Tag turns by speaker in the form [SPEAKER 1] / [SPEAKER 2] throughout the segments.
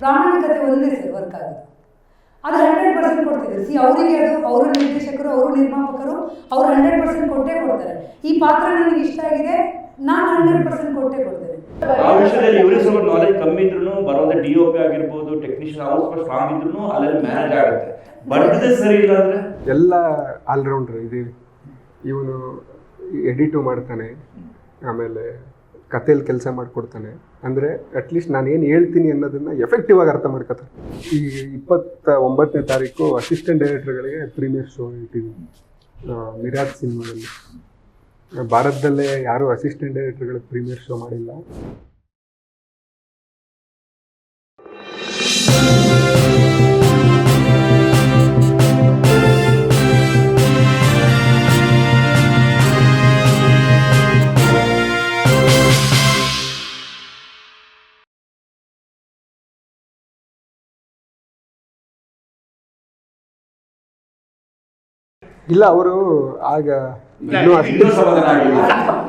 [SPEAKER 1] ಪ್ರಾಮಾಣಿಕತೆ ಒಂದೇ sir work ಆಗೋದು. ಅದು ಹಂಡ್ರೆಡ್ ಪರ್ಸೆಂಟ್ ಕೊಡ್ತಿದ್ರು ಸಿ ಅವರಿಗೆ ಅದು ಅವರ ನಿರ್ದೇಶಕರು ಅವರು ನಿರ್ಮಾಪಕರು ಅವ್ರು ಹಂಡ್ರೆಡ್ ಪರ್ಸೆಂಟ್ ಕೊಟ್ಟೇ ಕೊಡ್ತಾರೆ. ಈ ಪಾತ್ರ ನನಗೆ ಇಷ್ಟ ಆಗಿದೆ. ನಾನು ಹಂಡ್ರೆಡ್ ಪರ್ಸೆಂಟ್ ಕೊಟ್ಟೇ ಕೊಡ್ತೇನೆ.
[SPEAKER 2] ಆ ವಿಷಯದಲ್ಲಿ ಇವರಿಗೆ ಸ್ವಲ್ಪ ನಾಲೆಜ್ ಕಮ್ಮಿ ಇದ್ರು ಬರೋದೇ ಡಿ ಒ ಪಿ ಆಗಿರ್ಬೋದು ಟೆಕ್ನಿಷಿಯನ್ ಅವ್ರು ಸ್ವಲ್ಪ ಸ್ಟ್ರಾಂಗ್ ಇದ್ರು ಅಲ್ಲೆಲ್ಲ ಮ್ಯಾನೇಜ್ ಆಗುತ್ತೆ. ಬಟ್ ಸರಿ ಇಲ್ಲ ಅಂದ್ರೆ?
[SPEAKER 3] ಎಲ್ಲ ಆಲ್ರೌಂಡರ್ ಇದು ಇವನು ಎಡಿಟು ಮಾಡ್ತಾನೆ ಆಮೇಲೆ ಕಥೆಯಲ್ಲಿ ಕೆಲಸ ಮಾಡಿಕೊಡ್ತಾನೆ. ಅಂದರೆ ಅಟ್ಲೀಸ್ಟ್ ನಾನು ಏನು ಹೇಳ್ತೀನಿ ಅನ್ನೋದನ್ನು ಎಫೆಕ್ಟಿವ್ ಆಗಿ ಅರ್ಥ ಮಾಡ್ಕೊತಾನೆ. ಈ ಇಪ್ಪತ್ತ ಒಂಬತ್ತನೇ ತಾರೀಕು ಅಸಿಸ್ಟೆಂಟ್ ಡೈರೆಕ್ಟರ್ಗಳಿಗೆ ಪ್ರೀಮಿಯರ್ ಶೋ ಇಟ್ಟಿದ್ದೀನಿ ಮಿರಾಜ್ ಸಿನಿಮಾದಲ್ಲಿ. ಭಾರತದಲ್ಲೇ ಯಾರೂ ಅಸಿಸ್ಟೆಂಟ್ ಡೈರೆಕ್ಟರ್ಗಳಿಗೆ ಪ್ರೀಮಿಯರ್ ಶೋ ಮಾಡಿಲ್ಲ. ಇಲ್ಲ ಅವರು ಆಗ ಇನ್ನೂ ಅಷ್ಟು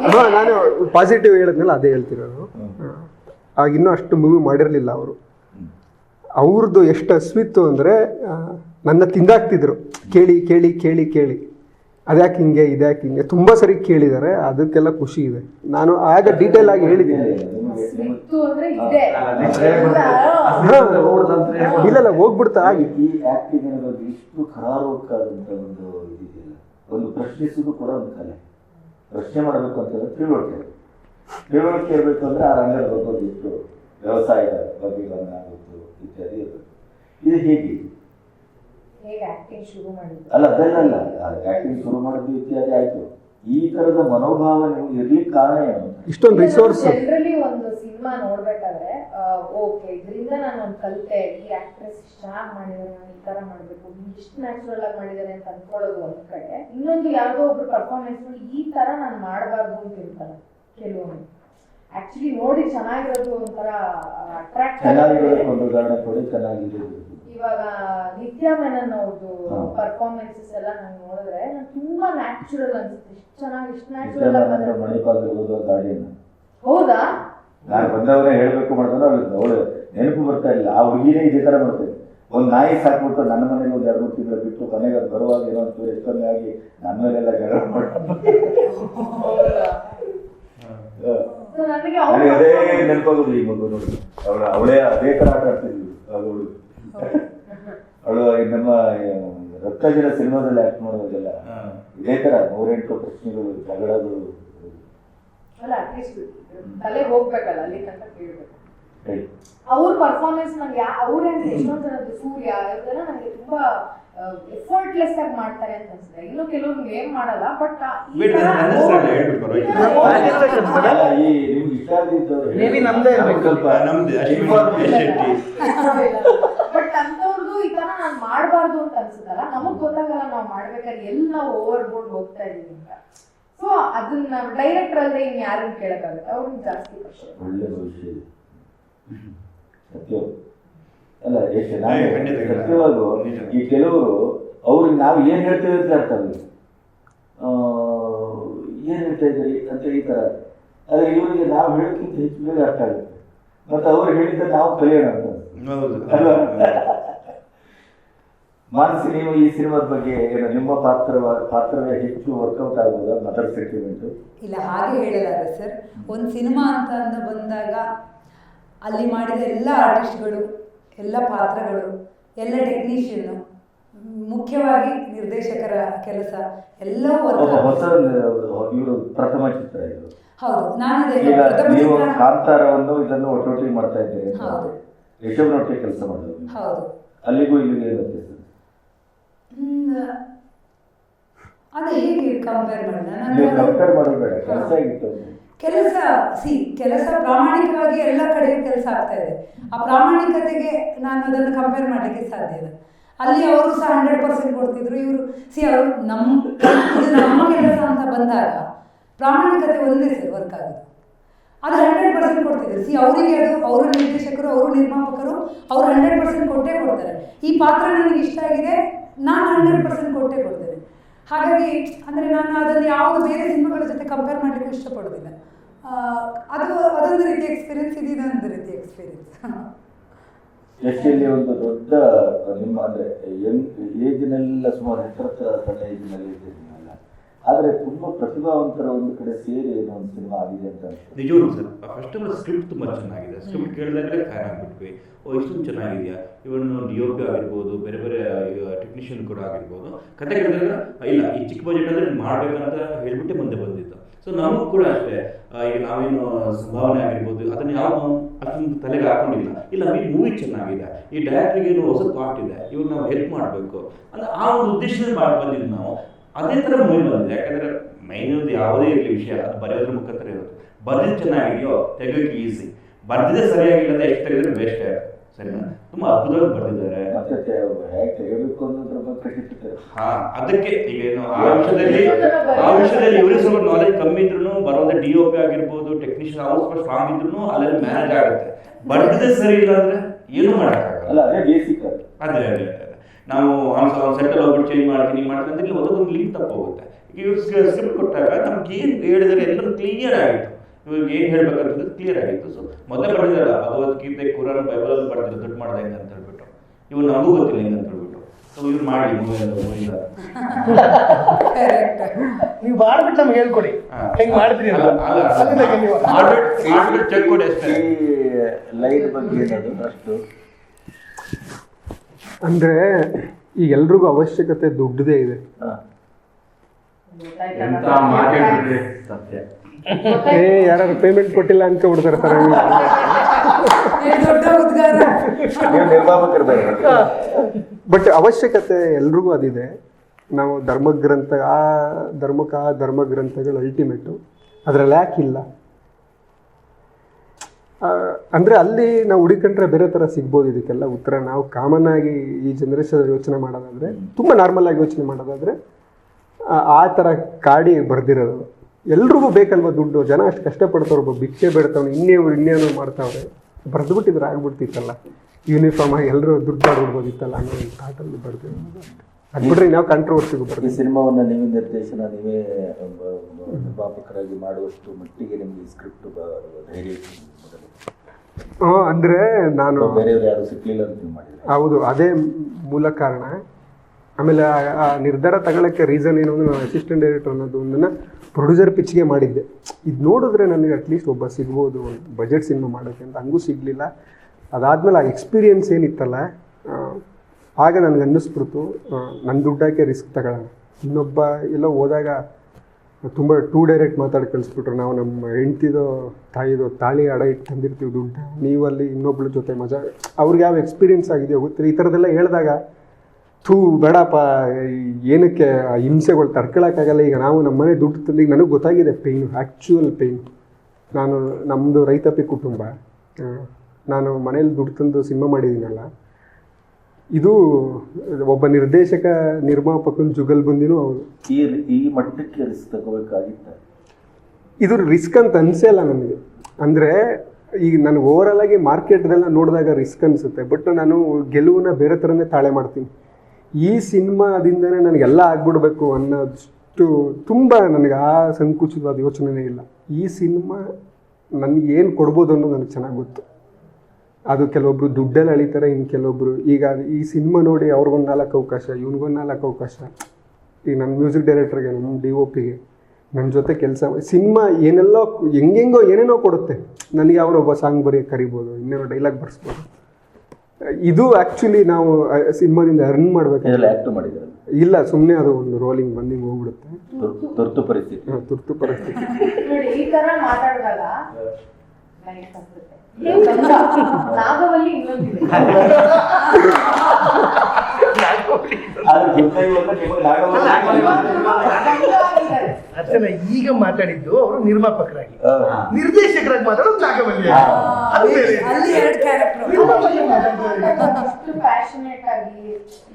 [SPEAKER 3] ಹಾ, ನಾನು ಪಾಸಿಟಿವ್ ಹೇಳಿದ್ಮೇಲೆ ಅದೇ ಹೇಳ್ತಿರೋದು ಆಗ ಇನ್ನೂ ಅಷ್ಟು ಮೂವಿ ಮಾಡಿರಲಿಲ್ಲ ಅವರು ಅವ್ರದ್ದು ಎಷ್ಟು ಅಸ್ಮಿತ್ತು ಅಂದರೆ ನನ್ನ ತಿಂದಾಕ್ತಿದ್ರು ಕೇಳಿ ಕೇಳಿ ಕೇಳಿ ಕೇಳಿ ಅದ್ಯಾಕೆ ಹಿಂಗೆ ಇದ್ಯಾಕೆ ಹಿಂಗೆ ತುಂಬ ಸರಿ ಕೇಳಿದ್ದಾರೆ ಅದಕ್ಕೆಲ್ಲ ಖುಷಿ ಇದೆ ನಾನು ಆಗ ಡೀಟೇಲ್ ಆಗಿ ಹೇಳಿದ್ದೀನಿ
[SPEAKER 4] ಇತ್ತು ಅಂದ್ರೆ ಇದೆ
[SPEAKER 3] ಇಲ್ಲ ಇಲ್ಲ ಹೋಗ್ಬಿಡ್ತಾ ಆಗಿ
[SPEAKER 5] ಒಂದು ಪ್ರಶ್ನಿಸುವುದು ಕೂಡ ಒಂದು ಕಲೆ. ಪ್ರಶ್ನೆ ಮಾಡಬೇಕು ಅಂತಂದ್ರೆ ತಿಳುವಳಿಕೆ. ತಿಳುವಳಿಕೆ ಇರಬೇಕು ಅಂದ್ರೆ ಆ ರಂಗದ ಬಗ್ಗೆ ಒಂದಿಷ್ಟು ವ್ಯವಸಾಯದ ಬಗ್ಗೆ ಆಗುತ್ತೆ ಗೊತ್ತು ಇತ್ಯಾದಿ ಇರಬೇಕು. ಇದು ಹೇಗೆ? ಅಲ್ಲ ಅದಲ್ಲ ಆಕ್ಟಿಂಗ್ ಶುರು ಮಾಡಿದ್ದು ಇತ್ಯಾದಿ ಆಯ್ತು. ಈ ತರದ ಮನೋಭಾವ ನಿಮ್ಗೆ ಇರ್ಲಿಕ್ಕೆ ಕಾರಣ ಏನು?
[SPEAKER 3] ಇಷ್ಟೊಂದು ರಿಸೋರ್ಸ್
[SPEAKER 4] ಜನರಲಿ ಒಂದು ಸಿನಿಮಾ ನೋಡ್ಬೇಕಾದ್ರೆ ಓಕೆ ಇದರಿಂದ ನಾನು ಒಂದು ಕಲಿತೆ ಈ ಆಕ್ಟ್ರೆಸ್ ಚೆನ್ನಾಗಿ ಮಾಡಿದ್ದಾರೆ ನಾನು ಈ ತರ ಮಾಡ್ಬೇಕು ಇಷ್ಟು ನ್ಯಾಚುರಲ್ ಆಗಿ ಮಾಡಿದ್ದಾರೆ ಅಂತ ಅನ್ಕೊಳ್ಳೋದು ಒಂದ್ ಕಡೆ. ಇನ್ನೊಂದು ಯಾವ್ದೋ ಒಬ್ರು ಪರ್ಫಾರ್ಮೆನ್ಸ್ ಈ ತರ ನಾನು ಮಾಡಬಾರ್ದು ಅಂತ ಇರ್ತಾರೆ ಕೆಲವೊಮ್ಮೆ. ಆಕ್ಚುಲಿ ನೋಡಿ ಚೆನ್ನಾಗಿರೋದು ಒಂಥರ ಅಟ್ರಾಕ್ಟ್
[SPEAKER 5] ಚೆನ್ನಾಗಿರೋದಕ್ಕೆ ಒಂದು ಉದಾಹರಣೆ ಕೊಡಿ ಚೆನ್ನಾಗಿರೋದು
[SPEAKER 4] ಇವಾಗ ನಿತ್ಯ ಮೆನನ್ ಅವ್ರದ್ದು. ಪರ್ಫಾರ್ಮೆನ್ಸಸ್ ಎಲ್ಲ ನಾನು ನೋಡಿದ್ರೆ ನಂಗೆ ತುಂಬಾ ನ್ಯಾಚುರಲ್ ಅನ್ಸುತ್ತೆ. ಇಷ್ಟು ಚೆನ್ನಾಗಿ ಇಷ್ಟು ನ್ಯಾಚುರಲ್ ಆಗಿ
[SPEAKER 5] ನಿತ್ಯಾನಂದ
[SPEAKER 4] ಬಂದಿದೆ.
[SPEAKER 5] ಮಣಿಪಾಲ್ ಓದೋ
[SPEAKER 4] ಹೌದಾ?
[SPEAKER 5] ನಾನು ಬಂದವರೇ ಹೇಳ್ಬೇಕು ಮಾಡ್ತಾನೆ ಅವಳು ಅವಳು ನೆನಪು ಬರ್ತಾ ಇಲ್ಲ. ಆ ಹುಡುಗಿನೇ ಇದೇ ತರ ಮಾಡ್ತೇವೆ ಒಂದು ನಾಯಿ ಸಾಕ್ಬಿಟ್ಟು ನನ್ನ ಮನೇಲಿ ಒಂದು ಎರಡು ಮೂರು ತಿಂಗಳು ಬಿಟ್ಟು ಕೊನೆಗೆ ಅದು ಬರುವಾಗ ಏನೋ ಒಂಚೂರು ಎಷ್ಟೊಂದೇ ಆಗಿ ನನ್ನ ಮೇಲೆಲ್ಲ ಜಗಳ
[SPEAKER 4] ಮಾಡ್ತಾರೆ
[SPEAKER 5] ಅದೇ ನೆನಪಾಗೋದು ಈ ಮಗು ನೋಡಿ. ಅವಳ ಅವಳೇ ಅದೇ ತರ ಆಟ ಆಡ್ತಿದ್ವಿ ಅವಳು ಅವಳು ಈ ನಮ್ಮ ರಕ್ತಜನ ಸಿನಿಮಾದಲ್ಲಿ ಆಕ್ಟ್ ಮಾಡೋದಿಲ್ಲ ಇದೇ ತರ ನೂರೆಂಟು ಪ್ರಶ್ನೆಗಳು ಜಗಳಗಳು.
[SPEAKER 4] ಅಲ್ಲ ಅಟ್ಲೀಸ್ಟ್ ತಲೆ ಹೋಗ್ಬೇಕಲ್ಲ ಅಲ್ಲಿ ತನಕ ಕೇಳ್ಬೇಕು. ಅವ್ರ ಪರ್ಫಾರ್ಮೆನ್ಸ್ ನಂಗೆ ಯಾ ಅವ್ರೇ ಅಂತ ಎಷ್ಟೊಂದ್ ಜನದ್ದು ಸೂರ್ಯ ಇವರೆಲ್ಲ ನನಗೆ ತುಂಬಾ ಎಫರ್ಟ್ಲೆಸ್ ಆಗಿ ಮಾಡ್ತಾರೆ ಅಂತ ಅನ್ಸುತ್ತೆ. ಇನ್ನು ಕೆಲವ್ರು ಏನ್ ಮಾಡಲ್ಲ ಬಟ್. ಬಟ್ ಅಂತವ್ರದ್ದು ಈ ತರ ನಾನು ಮಾಡಬಾರ್ದು ಅಂತ ಅನ್ಸುತ್ತಲ್ಲ ನಮಗ್ ಗೊತ್ತಾಗಲ್ಲ ನಾವು ಮಾಡ್ಬೇಕಾದ್ರೆ ಎಲ್ಲ ನಾವು ಓವರ್ ಬೋರ್ಡ್ ಹೋಗ್ತಾ ಇದೀವಿ ಅಂತ. ಸೊ ಅದನ್ನ ಡೈರೆಕ್ಟರ್ ಅಲ್ಲದೆ ಇನ್ ಯಾರನ್ನ ಕೇಳಕ್ಕಾಗುತ್ತೆ? ಅವ್ರನ್ನ ಜಾಸ್ತಿ ಕಷ್ಟ
[SPEAKER 5] ಸತ್ಯ. ಅಲ್ಲ ಎಷ್ಟು. ಸತ್ಯವಾಗೂ ಈ ಕೆಲವರು ಅವ್ರಿಗೆ ನಾವು ಏನು ಹೇಳ್ತೇವೆ ಅಂತ ಅರ್ಥ ಏನು ಆ, ಏನ್ ಹೇಳ್ತಾ ಇದ್ದೀರಿ ಅಂತ ಈ ತರ. ಆದ್ರೆ ಇವರಿಗೆ ನಾವು ಹೇಳೋಕ್ಕಿಂತ ಹೆಚ್ಚು ಬೇಗ ಅರ್ಥ ಆಗುತ್ತೆ. ಮತ್ತೆ ಅವ್ರು ಹೇಳಿದ್ದ ನಾವು ಕಲಿಯೋಣ ಅಂತ? ಮಾನಸಿ ನೀವು ಈ ಸಿನಿಮಾದ ಬಗ್ಗೆ ಏನು ನಿಮ್ಮ ಪಾತ್ರ ಪಾತ್ರವೇ ಹೆಚ್ಚು ವರ್ಕೌಟ್ ಆಗ್ಬೋದಾ ಮದರ್ ಸೆಂಟಿಮೆಂಟ್
[SPEAKER 1] ಇಲ್ಲ ಹಾಗೆ ಹೇಳಲಾರ ಸರ್. ಒಂದು ಸಿನಿಮಾ ಅಂತ ಬಂದಾಗ ಅಲ್ಲಿ ಮಾಡಿದ ಎಲ್ಲ ಆರ್ಟಿಸ್ಟ್ಗಳು ಎಲ್ಲ ಪಾತ್ರಗಳು ಎಲ್ಲ ಟೆಕ್ನಿಷಿಯನ್ ಮುಖ್ಯವಾಗಿ ನಿರ್ದೇಶಕರ ಕೆಲಸ ಎಲ್ಲವೂ
[SPEAKER 5] ಇವರು ಪ್ರಥಮ ಚಿತ್ರ ಇದು
[SPEAKER 1] ಹೌದು ನಾನು
[SPEAKER 5] ನೀವು ಕಾಂತಾರವನ್ನು ಇದನ್ನು ಒಟ್ಟೊಟ್ಟಿಗೆ ಮಾಡ್ತಾ.
[SPEAKER 1] ಹೌದು.
[SPEAKER 5] ಯಶವನೊಟ್ಟಿಗೆ ಕೆಲಸ ಮಾಡೋದು
[SPEAKER 1] ಹೌದು
[SPEAKER 5] ಅಲ್ಲಿಗೂ ಇಲ್ಲಿಗೆ ಏನು ವ್ಯತ್ಯಾಸ?
[SPEAKER 1] ಅದೇ ಹೇಗೆ ಕಂಪೇರ್ ಮಾಡೋಣ
[SPEAKER 5] ಕಂಪೇರ್ ಮಾಡೋದು ಬೇಡ ಕೆಲಸ ಆಗಿತ್ತು.
[SPEAKER 1] ಕೆಲಸ ಸಿ ಕೆಲಸ ಪ್ರಾಮಾಣಿಕವಾಗಿ ಎಲ್ಲ ಕಡೆ ಕೆಲಸ ಆಗ್ತಾ ಇದೆ. ಆ ಪ್ರಾಮಾಣಿಕತೆಗೆ ನಾನು ಅದನ್ನು ಕಂಪೇರ್ ಮಾಡಲಿಕ್ಕೆ ಸಾಧ್ಯ ಇಲ್ಲ. ಅಲ್ಲಿ ಅವರು ಸಹ ಹಂಡ್ರೆಡ್ ಪರ್ಸೆಂಟ್ ಕೊಡ್ತಿದ್ರು. ಇವರು ಸಿ ಅವರು ನಮ್ಮ ನಮ್ಮ ಕೆಲಸ ಅಂತ ಬಂದಾಗ ಪ್ರಾಮಾಣಿಕತೆ ಒಂದೇ ಸರ್ ವರ್ಕ್ ಆಗೋದು. ಅದು ಹಂಡ್ರೆಡ್ ಪರ್ಸೆಂಟ್ ಕೊಡ್ತಿದ್ರು. ಸಿ ಅವರಿಗೆ ಅದು, ಅವರು ನಿರ್ದೇಶಕರು, ಅವರು ನಿರ್ಮಾಪಕರು, ಅವರು ಹಂಡ್ರೆಡ್ ಪರ್ಸೆಂಟ್ ಕೊಟ್ಟೇ ಕೊಡ್ತಾರೆ. ಈ ಪಾತ್ರ ನನಗೆ ಇಷ್ಟ ಆಗಿದೆ. ನಾನು ಹಂಡ್ರೆಡ್ ಪರ್ಸೆಂಟ್ ಕೊಟ್ಟೇ ಕೊಡ್ತೇನೆ. ಹಾಗಾಗಿ, ಅಂದರೆ ನಾನು ಅದನ್ನು ಯಾವುದು ಬೇರೆ ಸಿನಿಮಾಗಳ ಜೊತೆ ಕಂಪೇರ್ ಮಾಡಲಿಕ್ಕೆ ಇಷ್ಟಪಡೋದಿಲ್ಲ ಅದು ಅದೊಂದು ರೀತಿ ಎಕ್ಸ್ಪೀರಿಯನ್ಸ್ ಇದು ಇದೊಂದು ರೀತಿ ಎಕ್ಸ್ಪೀರಿಯನ್ಸ್
[SPEAKER 5] ಎಸ್ಟಿಯಲ್ಲಿ ಒಂದು ದೊಡ್ಡ ನಿಮ್ಮ ಅಂದರೆ ಯಂಗ್ ಏಜ್ನೆಲ್ಲ ಸುಮಾರು ಹತ್ತಿರ ಸಣ್ಣ ಏಜ್ನಲ್ಲಿ ಅಲ್ಲ. ಆದರೆ ತುಂಬಾ ಪ್ರತಿಭಾವಂತರ ಒಂದು ಕಡೆ ಸೇರಿ ಏನೋ ಒಂದು ಸಿನಿಮಾ ಆಗಿದೆ ಅಂತ ಅನ್ಸುತ್ತೆ.
[SPEAKER 2] Sir first of all script ತುಂಬ ಚೆನ್ನಾಗಿದೆ. Script ಕೇಳಿದಾಗಲೇ fan ಆಗಿಬಿಟ್ವಿ. ಓ ಇಷ್ಟೊಂದು ಚೆನ್ನಾಗಿದೆಯಾ? ಇವನ್ ಒಂದು ಒ ಪಿ ಆಗಿರ್ಬೋದು ಬೇರೆ ಬೇರೆ ಟೆಕ್ನಿಷಿಯನ್ ಕೂಡ ಆಗಿರ್ಬೋದು. ಕತೆ ಕೇಳಿದಾಗ ಇಲ್ಲ ಈ ಚಿಕ್ಕ ಬಜೆಟ್ ಅಂದರೆ ಮಾಡ್ಬೇಕಂತ ಹೇಳ್ಬಿಟ್ಟೆ ಮುಂದೆ ಬಂದಿತ್ತು ಸೊ ನಮಗೂ ಕೂಡ ಅಷ್ಟೇ. ಈಗ ನಾವೇನು ಸಂಭಾವನೆ ಆಗಿರ್ಬೋದು, ಅದನ್ನ ಯಾವ ಅಷ್ಟೊಂದು ತಲೆಗೆ ಹಾಕೊಂಡಿಲ್ಲ. ಇಲ್ಲ, ಈ ಮೂವಿ ಚೆನ್ನಾಗಿದೆ. ಈ ಡೈರೆಕ್ಟ್ರಿಗೆ ಏನು ಹೊಸ ಥಾಟ್ ಇದೆ. ಇವ್ರು ನಾವು ಹೆಲ್ಪ್ ಮಾಡಬೇಕು. ಅಂದ್ರೆ ಆ ಒಂದು ಉದ್ದೇಶದಿಂದ ಮಾಡಿ ಬಂದಿದ್ದು ನಾವು. ಅದೇ ಥರ ಮೂವಿ ಬಂದಿದೆ. ಯಾಕಂದ್ರೆ ಮೈನ್ ಯಾವುದೇ ಇರಲಿ ವಿಷಯ, ಅದು ಬರೆಯೋದ್ರ ಮುಖಾಂತರ ಇರುತ್ತೆ ಬರೆದಿದ್ದು ಚೆನ್ನಾಗಿದೆಯೋ, ತೆಗಿಯೋಕೆ ಈಸಿ ಬರ್ದಿದ್ದೆ ಸರಿಯಾಗಿಲ್ಲದೆ ಎಷ್ಟು ತೆಗೆದ್ರೆ ವೇಸ್ಟ್ ಸರಿನಾ ತುಂಬಾ ಅದ್ಭುತವಾಗಿ
[SPEAKER 5] ಬರ್ತಿದ್ದಾರೆ. ಅನ್ನೋದ್ರ ಬಗ್ಗೆ
[SPEAKER 2] ಹಾ ಅದಕ್ಕೆ ಈಗ ಏನು ಆ ವಿಷಯದಲ್ಲಿ ಆ ವಿಷಯದಲ್ಲಿ ಇವರಿಗೆ ಸ್ವಲ್ಪ ನಾಲೆಜ್ ಕಮ್ಮಿ ಇದ್ರು ಬರೋದೇ ಡಿ ಓ ಪಿ ಆಗಿರ್ಬೋದು ಟೆಕ್ನಿಷಿಯನ್ ಅವ್ರು ಸ್ವಲ್ಪ ಸ್ಟ್ರಾಂಗ್ ಇದ್ರು ಅಲ್ಲೆಲ್ಲ ಮ್ಯಾನೇಜ್ ಆಗುತ್ತೆ. ಬರ್ದಿದ್ದೆ ಸರಿ ಇಲ್ಲ ಅಂದ್ರೆ ಏನು ಮಾಡಕ್ಕಾಗಲ್ಲ.
[SPEAKER 5] ಅದೇ ಬೇಸಿಕ್ ಅದೇ.
[SPEAKER 2] ನಾವು ಒಂದು ಸೆಟ್ಟಲ್ ಹೋಗ್ಬಿಟ್ಟು ಚೇಂಜ್ ಮಾಡ್ತೀನಿ ಮಾಡ್ತೀನಿ ಅಂದ್ರೆ ಒಂದು ಒಂದೊಂದು ಲಿಂಕ್ ತಪ್ಪ ಹೋಗುತ್ತೆ. ಇವ್ರು ಸ್ಕ್ರಿಪ್ಟ್ ಕೊಟ್ಟಾಗ ನಮ್ಗೆ ಏನು ಹೇಳಿದ್ರೆ ಎಲ್ಲರೂ ಕ್ಲಿಯರ್ ಆಗಿತ್ತು ಇವ್ರಿಗೆ ಏನು ಹೇಳ್ಬೇಕಂತ ಕ್ಲಿಯರ್ ಆಗಿತ್ತು. ಸೊ ಮೊದಲೇ ಪಡೆದಿಲ್ಲ ಭಗವದ್ಗೀತೆ ಕುರಾನ್ ಬೈಬಲ್ ಅಲ್ಲಿ ಪಡೆದಿಲ್ಲ ದುಡ್ಡು ಮಾಡ್ದೆ ಹೆಂಗೆ ಅಂತ ಹೇಳ್ಬಿಟ್ಟು. ಇವ್ರು ನಮಗೂ ಗೊತ್ತಿಲ್ಲ ಹೆಂಗೆ ಅಂತ ಹೇಳ್ಬಿಟ್ಟು. ಸೊ ಇವ್ರು ಮಾಡಿ ಮೂವಿಯಿಂದ
[SPEAKER 1] ಕರೆಕ್ಟ್
[SPEAKER 6] ನೀವು ಮಾಡ್ಬಿಟ್ಟು ನಮ್ಗೆ ಹೇಳ್ಕೊಡಿ. ಹೆಂಗ್ ಮಾಡ್ತೀರಿ
[SPEAKER 2] ಚೆಕ್ ಕೊಡಿ ಅಷ್ಟೇ.
[SPEAKER 5] ಲೈಟ್ ಲೈನ್ ಬಗ್ಗೆ ಅಷ್ಟು
[SPEAKER 3] ಅಂದ್ರೆ ಈಗ ಎಲ್ರಿಗೂ ಅವಶ್ಯಕತೆ ದುಡ್ಡದೇ ಇದೆ.
[SPEAKER 2] ಸತ್ಯ.
[SPEAKER 3] ಏ ಯಾರು ಪೇಮೆಂಟ್ ಕೊಟ್ಟಿಲ್ಲ ಅನ್ಕೊಬಿಡ್ತಾರೆ ಸರ್. ಬಟ್ ಅವಶ್ಯಕತೆ ಎಲ್ರಿಗೂ ಅದಿದೆ. ನಾವು ಧರ್ಮಗ್ರಂಥ ಆ ಧರ್ಮಕ್ಕೆ ಆ ಧರ್ಮಗ್ರಂಥಗಳು ಅಲ್ಟಿಮೇಟು ಅದರಲ್ಲಿ ಯಾಕೆ ಇಲ್ಲ ಅಂದ್ರೆ ಅಲ್ಲಿ ನಾವು ಹುಡುಕೊಂಡ್ರೆ ಬೇರೆ ಥರ ಸಿಗ್ಬೋದು ಇದಕ್ಕೆಲ್ಲ ಉತ್ತರ. ನಾವು ಕಾಮನ್ ಆಗಿ ಈ ಜನರೇಷನ್ ಯೋಚನೆ ಮಾಡೋದಾದ್ರೆ ತುಂಬ ನಾರ್ಮಲ್ ಆಗಿ ಯೋಚನೆ ಮಾಡೋದಾದ್ರೆ ಆ- ಆ ಥರ ಕಾಡಿ ಬರ್ದಿರೋದು. ಎಲ್ರಿಗೂ ಬೇಕಲ್ವ ದುಡ್ಡು? ಜನ ಅಷ್ಟು ಕಷ್ಟಪಡ್ತಾವ್ರು ಒಬ್ಬ ಭಿಕ್ಷೆ ಬೇಡ್ತಾವ್ರು ಇನ್ನೇವ್ರು ಇನ್ನೇನು ಮಾಡ್ತಾವ್ರೆ. ಬರೆದ್ಬಿಟ್ಟಿದ್ರೆ ಆಗ್ಬಿಡ್ತಿತ್ತಲ್ಲ. ಯೂನಿಫಾರ್ಮ್ ಆಗಿ ಎಲ್ಲರೂ ದುಡ್ಡು ಮಾಡ್ಬಿಡ್ಬೋದಿತ್ತಲ್ಲ ಅನ್ನೋ ಒಂದು ಥಾಟಲ್ಲಿ ಬರ್ತೀವಿ. ಅದ್ಬಿಟ್ರೆ ಅದು ಬಿಡ್ರಿ ನಾವು ಕಂಟ್ರವರ್ಸಿಗೂ
[SPEAKER 5] ಈ
[SPEAKER 3] ಬರ್ತೀವಿ.
[SPEAKER 5] ಸಿನಿಮಾವನ್ನ ನೀವೇ ನಿರ್ದೇಶನ ನೀವೇ ನಿರ್ಮಾಪಕರಾಗಿ ಮಾಡುವಷ್ಟು ಮಟ್ಟಿಗೆ ನಿಮಗೆ ಸ್ಕ್ರಿಪ್ಟ್ ಧೈರ್ಯ ಇತ್ತು ಮೊದಲು.
[SPEAKER 3] ಹಾಂ ಅಂದರೆ ನಾನು
[SPEAKER 5] ಬೇರೆಯವ್ರು ಯಾರು ಸಿಕ್ಕಲಿಲ್ಲ ಅಂತ ನೀವು ಮಾಡಿದ್ರೆ.
[SPEAKER 3] ಹೌದು ಅದೇ ಮೂಲ ಕಾರಣ. ಆಮೇಲೆ ಆ- ಆ ನಿರ್ಧಾರ ತಗೊಳ್ಳೋಕ್ಕೆ ರೀಸನ್ ಏನು ಅಂದ್ರೆ ನಾನು ಅಸಿಸ್ಟೆಂಟ್ ಡೈರೆಕ್ಟರ್ ಅನ್ನೋದು ಒಂದನ್ನು ಪ್ರೊಡ್ಯೂಸರ್ ಪಿಚ್ಗೆ ಮಾಡಿದ್ದೆ. ಇದು ನೋಡಿದ್ರೆ ನನಗೆ ಅಟ್ಲೀಸ್ಟ್ ಒಬ್ಬ ಸಿಗ್ಬೋದು, ಒಂದು ಬಜೆಟ್ ಸಿನಿಮಾ ಮಾಡೋಕ್ಕೆ ಅಂತ. ಹಂಗೂ ಸಿಗಲಿಲ್ಲ. ಅದಾದಮೇಲೆ ಆ ಎಕ್ಸ್ಪೀರಿಯೆನ್ಸ್ ಏನಿತ್ತಲ್ಲ ಆಗ ನನಗೆ ಅನ್ನಿಸ್ಬಿಡ್ತು ನನ್ನ ದುಡ್ಡಾಕೆ ರಿಸ್ಕ್ ತಗೊಳ್ಳೋಣ. ಇನ್ನೊಬ್ಬ ಎಲ್ಲ ಹೋದಾಗ ತುಂಬ ಟೂ ಡೈರೆಕ್ಟ್ ಮಾತಾಡಿ ಕಳಿಸ್ಬಿಟ್ರು. ನಾವು ನಮ್ಮ ಹೆಂಡ್ತಿದೋ ತಾಯಿದೋ ತಾಳಿ ಅಡ ಇಟ್ಟು ತಂದಿರ್ತೀವಿ ದುಡ್ಡು. ನೀವಲ್ಲಿ ಇನ್ನೊಬ್ಳ ಜೊತೆ ಮಜಾ, ಅವ್ರಿಗೆ ಯಾವ ಎಕ್ಸ್ಪೀರಿಯೆನ್ಸ್ ಆಗಿದೆಯೋ ಗೊತ್ತಿಲ್ಲ. ಈ ಥರದ್ದೆಲ್ಲ ಹೇಳಿದಾಗ ಥೂ ಬೇಡಪ್ಪ ಏನಕ್ಕೆ ಆ ಹಿಂಸೆಗಳು ತಡ್ಕೊಳಕ್ಕಾಗಲ್ಲ? ಈಗ ನಾವು ನಮ್ಮ ಮನೆ ದುಡ್ಡು ತಂದು ಈಗ ನನಗೆ ಗೊತ್ತಾಗಿದೆ ಪೇಯ್ನು ಆ್ಯಕ್ಚುಯಲ್ ಪೇಯ್ನ್ ನಾನು ನಮ್ಮದು ರೈತಾಪಿ ಕುಟುಂಬ. ನಾನು ಮನೇಲಿ ದುಡ್ಡು ತಂದು ಸಿನಿಮಾ ಮಾಡಿದ್ದೀನಲ್ಲ. ಇದು ಒಬ್ಬ ನಿರ್ದೇಶಕ ನಿರ್ಮಾಪಕನ ಜುಗಲ್ಬಂದಿನೂ ಹೌದು.
[SPEAKER 5] ಈ ಈ ಮಟ್ಟಕ್ಕೆ ರಿಸ್ಕ್ ತಗೋಬೇಕಾಗಿತ್ತು?
[SPEAKER 3] ಇದು ರಿಸ್ಕ್ ಅಂತ ಅನಿಸೇ ಇಲ್ಲ ನನಗೆ. ಅಂದರೆ ಈಗ ನನಗೆ ಓವರಾಲ್ ಆಗಿ ಮಾರ್ಕೆಟ್ದೆಲ್ಲ ನೋಡಿದಾಗ ರಿಸ್ಕ್ ಅನಿಸುತ್ತೆ. ಬಟ್ ನಾನು ಗೆಲುವನ್ನ ಬೇರೆ ಥರನೇ ತಾಳೆ ಮಾಡ್ತೀನಿ. ಈ ಸಿನಿಮಾದಿಂದನೇ ನನಗೆಲ್ಲ ಆಗ್ಬಿಡ್ಬೇಕು ಅನ್ನೋದಷ್ಟು ತುಂಬ ನನಗೆ ಆ ಸಂಕುಚಿತವಾದ ಯೋಚನೆನೇ ಇಲ್ಲ. ಈ ಸಿನಿಮಾ ನನಗೆ ಏನು ಕೊಡ್ಬೋದು ಅನ್ನೋದು ನನಗೆ ಚೆನ್ನಾಗಿ ಗೊತ್ತು. ಅದು ಕೆಲವೊಬ್ರು ದುಡ್ಡಲ್ಲಿ ಅಳಿತಾರೆ ಇನ್ನು ಕೆಲವೊಬ್ರು ಈಗ ಈ ಸಿನಿಮಾ ನೋಡಿ ಅವ್ರಿಗೊಂದು ನಾಲ್ಕು ಅವಕಾಶ, ಇವ್ನಿಗೊಂದು ನಾಲ್ಕು ಅವಕಾಶ. ಈಗ ನನ್ನ ಮ್ಯೂಸಿಕ್ ಡೈರೆಕ್ಟರ್ಗೆ ನಮ್ಮ ಡಿ ಒ ಪಿಗೆ ನನ್ನ ಜೊತೆ ಕೆಲಸ ಸಿನಿಮಾ ಏನೆಲ್ಲೋ, ಹೆಂಗೆಂಗೋ ಏನೇನೋ ಕೊಡುತ್ತೆ. ನನಗೆ ಅವರೊಬ್ಬ ಸಾಂಗ್ ಬರೆಯೋಕೆ ಕರಿಬೋದು ಇನ್ನೇನೋ ಡೈಲಾಗ್ ಬರ್ಸ್ಬೋದು. ಇದು ಆಕ್ಚುಲಿ ನಾವು ಸಿನಿಮಾದಿಂದ ಅರ್ನ್ ಮಾಡ್ಬೇಕು
[SPEAKER 5] ಇದೆಲ್ಲ ಆಕ್ಟ್ ಮಾಡಿದ್ರಲ್ಲ
[SPEAKER 3] ಇಲ್ಲ ಸುಮ್ಮನೆ ಅದು ಒಂದು ರೋಲಿಂಗ್ ಬಂದಿಂಗ್ ಹೋಗ್ಬಿಡುತ್ತೆ.
[SPEAKER 5] ತುರ್ತು- ಪರಿಸ್ಥಿತಿ.
[SPEAKER 3] ತುರ್ತು ಪರಿಸ್ಥಿತಿ.
[SPEAKER 4] ನೋಡಿ ಈ ತರ ಮಾತಾಡಿದಾಗ ನಾಗವಲ್ಲಿ ಇನ್ನೊಂದಿದೆ
[SPEAKER 5] ಆದ್ರೆ ಗೊತ್ತಾಗಿಲ್ಲ ನಿಮಗೆ ನಾಗವಲ್ಲಿ
[SPEAKER 4] ಗಂಗಾ ಆಗಿದ್ದಾರೆ.
[SPEAKER 6] ಅರ್ಚನ ಈಗ ಮಾತಾಡಿದ್ದು ಅವರು ನಿರ್ಮಾಪಕರಾಗಿ. ನಿರ್ದೇಶಕರಾಗಿ ಮಾತಾಡೋದು ನಾಗವಲ್ಲಿ
[SPEAKER 5] ಹಾ.
[SPEAKER 6] ಅದು ಬೇರೆ
[SPEAKER 1] ಅಲ್ಲಿ ಎರಡು ಕ್ಯಾರೆಕ್ಟರ್
[SPEAKER 6] ನಿರ್ಮಾಪಕರಾಗಿ ಮಾತಾಡ್ತಾರೆ.
[SPEAKER 4] ಪ್ಯಾಷನೇಟ್ ಆಗಿ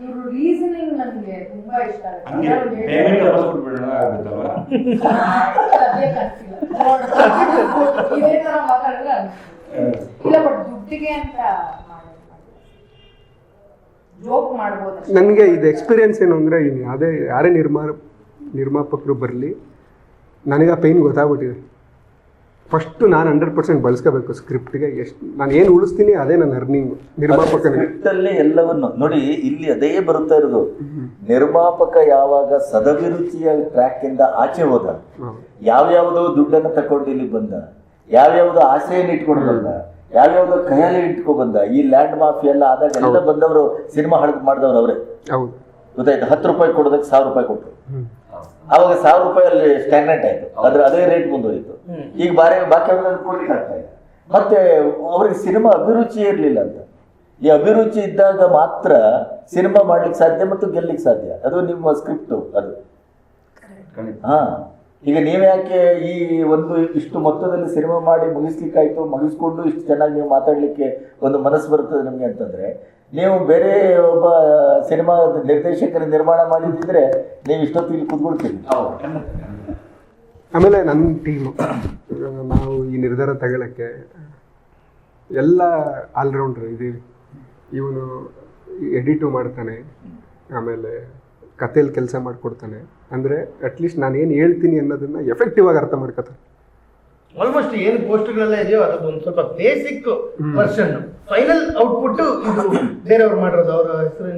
[SPEAKER 4] ಇವ್ರ ರೀಸನಿಂಗ್ ನನಗೆ ತುಂಬಾ ಇಷ್ಟ
[SPEAKER 2] ಹಂಗೆ
[SPEAKER 4] ಆಗುತ್ತೆ
[SPEAKER 2] ಪೇಮೆಂಟ್ ವಾಪಸ್ ಕೊಟ್ಬಿಡೋಣ ಆಗುತ್ತಲ್ವಾ
[SPEAKER 4] ಸದ್ಯಕ್ಕೆ ಅನ್ಸಿಲ್ಲ. ನೋಡು. ಇದೇ ತರ ಮಾತಾಡಿದ್ರೆ ಇಲ್ಲ ಬಟ್ ದುಡ್ಡಿಗೆ ಅಂತ ಜೋಕ್ ಮಾಡ್ಬೋದು
[SPEAKER 3] ನನಗೆ ಇದು ಎಕ್ಸ್ಪೀರಿಯನ್ಸ್ ಏನು ಅಂದರೆ ಅದೇ ಯಾರೇ ನಿರ್ಮಾ ನಿರ್ಮಾಪಕರು ಬರಲಿ ನನಗೆ ಆ ಪೈನ್ ಗೊತ್ತಾಗ್ಬಿಟ್ಟಿದೆ. ಫಸ್ಟು ನಾನು ಹಂಡ್ರೆಡ್ ಪರ್ಸೆಂಟ್ ಬಳಸ್ಕೋಬೇಕು ಸ್ಕ್ರಿಪ್ಟ್ಗೆ. ಎಷ್ಟು ನಾನು ಏನು ಉಳಿಸ್ತೀನಿ ಅದೇ ನನ್ನ ಅರ್ನಿಂಗ್
[SPEAKER 5] ನಿರ್ಮಾಪಕ ಎಲ್ಲವನ್ನು ನೋಡಿ ಇಲ್ಲಿ ಅದೇ ಬರುತ್ತಾ ಇರೋದು. ನಿರ್ಮಾಪಕ ಯಾವಾಗ ಸದಭಿರುಚಿಯ ಟ್ರ್ಯಾಕ್ ಇಂದ ಆಚೆ ಹೋದ
[SPEAKER 3] ಯಾವ
[SPEAKER 5] ಯಾವ್ಯಾವುದೋ ದುಡ್ಡನ್ನು ತಕೊಂಡು ಇಲ್ಲಿ ಬಂದ ಯಾವ್ಯಾವುದೋ ಆಸೆಯನ್ನು ಇಟ್ಕೊಂಡು ಬಂದ ಯಾವ್ಯಾವುದೋ ಕೈಯಲ್ಲಿ ಇಟ್ಕೊಂಡು ಬಂದ ಈ ಲ್ಯಾಂಡ್ ಮಾಫಿ ಎಲ್ಲ ಆದಾಗ ಎಲ್ಲ ಬಂದವರು ಸಿನಿಮಾ ಹಳದ್ ಮಾಡಿದವರು ಅವರೇ.
[SPEAKER 3] ಹೌದು.
[SPEAKER 5] ಗೊತ್ತಾಯ್ತು? ಹತ್ತು ರೂಪಾಯಿ ಕೊಡೋದಕ್ಕೆ ಸಾವಿರ ರೂಪಾಯಿ ಕೊಟ್ಟರು. ಅವಾಗ ಸಾವಿರ ರೂಪಾಯಿ ಅಲ್ಲಿ ಸ್ಟ್ಯಾಗ್ನೆಂಟ್ ಆಯ್ತು ಅದ್ರ ಅದೇ ರೇಟ್ ಮುಂದುವರಿತು. ಈಗ ಬಾರಿ ಬಾಕಿ ಕೊಡ್ಲಿಕ್ಕೆ ಆಗ್ತಾ ಇಲ್ಲ. ಮತ್ತೆ ಅವ್ರಿಗೆ ಸಿನಿಮಾ ಅಭಿರುಚಿ ಇರಲಿಲ್ಲ ಅಂತ. ಈ ಅಭಿರುಚಿ ಇದ್ದಾಗ ಮಾತ್ರ ಸಿನಿಮಾ ಮಾಡ್ಲಿಕ್ಕೆ ಸಾಧ್ಯ ಮತ್ತು ಗೆಲ್ಲಿಕ್ಕೆ ಸಾಧ್ಯ. ಅದು ನಿಮ್ಮ ಸ್ಕ್ರಿಪ್ಟ್ ಅದು. ಹಾ. ಈಗ ನೀವ್ ಯಾಕೆ ಈ ಒಂದು ಇಷ್ಟು ಮೊತ್ತದಲ್ಲಿ ಸಿನಿಮಾ ಮಾಡಿ ಮುಗಿಸ್ಲಿಕ್ಕಾಯ್ತು? ಮುಗಿಸ್ಕೊಂಡು ಇಷ್ಟು ಚೆನ್ನಾಗಿ ನೀವು ಮಾತಾಡ್ಲಿಕ್ಕೆ ಒಂದು ಮನಸ್ಸು ಬರ್ತದೆ ನಿಮ್ಗೆ ಅಂತಂದ್ರೆ ನೀವು ಬೇರೆ ಒಬ್ಬ ಸಿನಿಮಾ ನಿರ್ದೇಶಕರ ನಿರ್ಮಾಣ ಮಾಡಿದ್ರೆ ನೀವು ಇಷ್ಟೊತ್ತು ಇಲ್ಲಿ ಕುತ್ಕೊಳ್ತೀರಿ.
[SPEAKER 3] ಆಮೇಲೆ ನನ್ನ ಟೀಮು ನಾವು ಈ ನಿರ್ಧಾರ ತಗೊಳ್ಳೋಕ್ಕೆ ಎಲ್ಲ ಆಲ್ರೌಂಡ್ರ್ ಇದೀವಿ ಇವನು ಎಡಿಟು ಮಾಡ್ತಾನೆ ಆಮೇಲೆ ಕಥೆಯಲ್ಲಿ ಕೆಲಸ ಮಾಡಿಕೊಡ್ತಾನೆ. ಅಂದರೆ ಅಟ್ಲೀಸ್ಟ್ ನಾನು ಏನು ಹೇಳ್ತೀನಿ ಅನ್ನೋದನ್ನು ಎಫೆಕ್ಟಿವ್ ಆಗಿ ಅರ್ಥ ಮಾಡ್ಕೊತಾನೆ.
[SPEAKER 6] ಆಲ್ಮೋಸ್ಟ್ ಏನು ಪೋಸ್ಟ್ಗಳೆಲ್ಲ ಇದೆಯೋ ಅದು ಒಂದು ಸ್ವಲ್ಪ ಬೇಸಿಕ್ ವರ್ಷನ್ ಫೈನಲ್ ಔಟ್ಪುಟ್ ಇದು ಬೇರೆಯವ್ರು ಮಾಡಿರೋದು ಅವರ ಹೆಸರು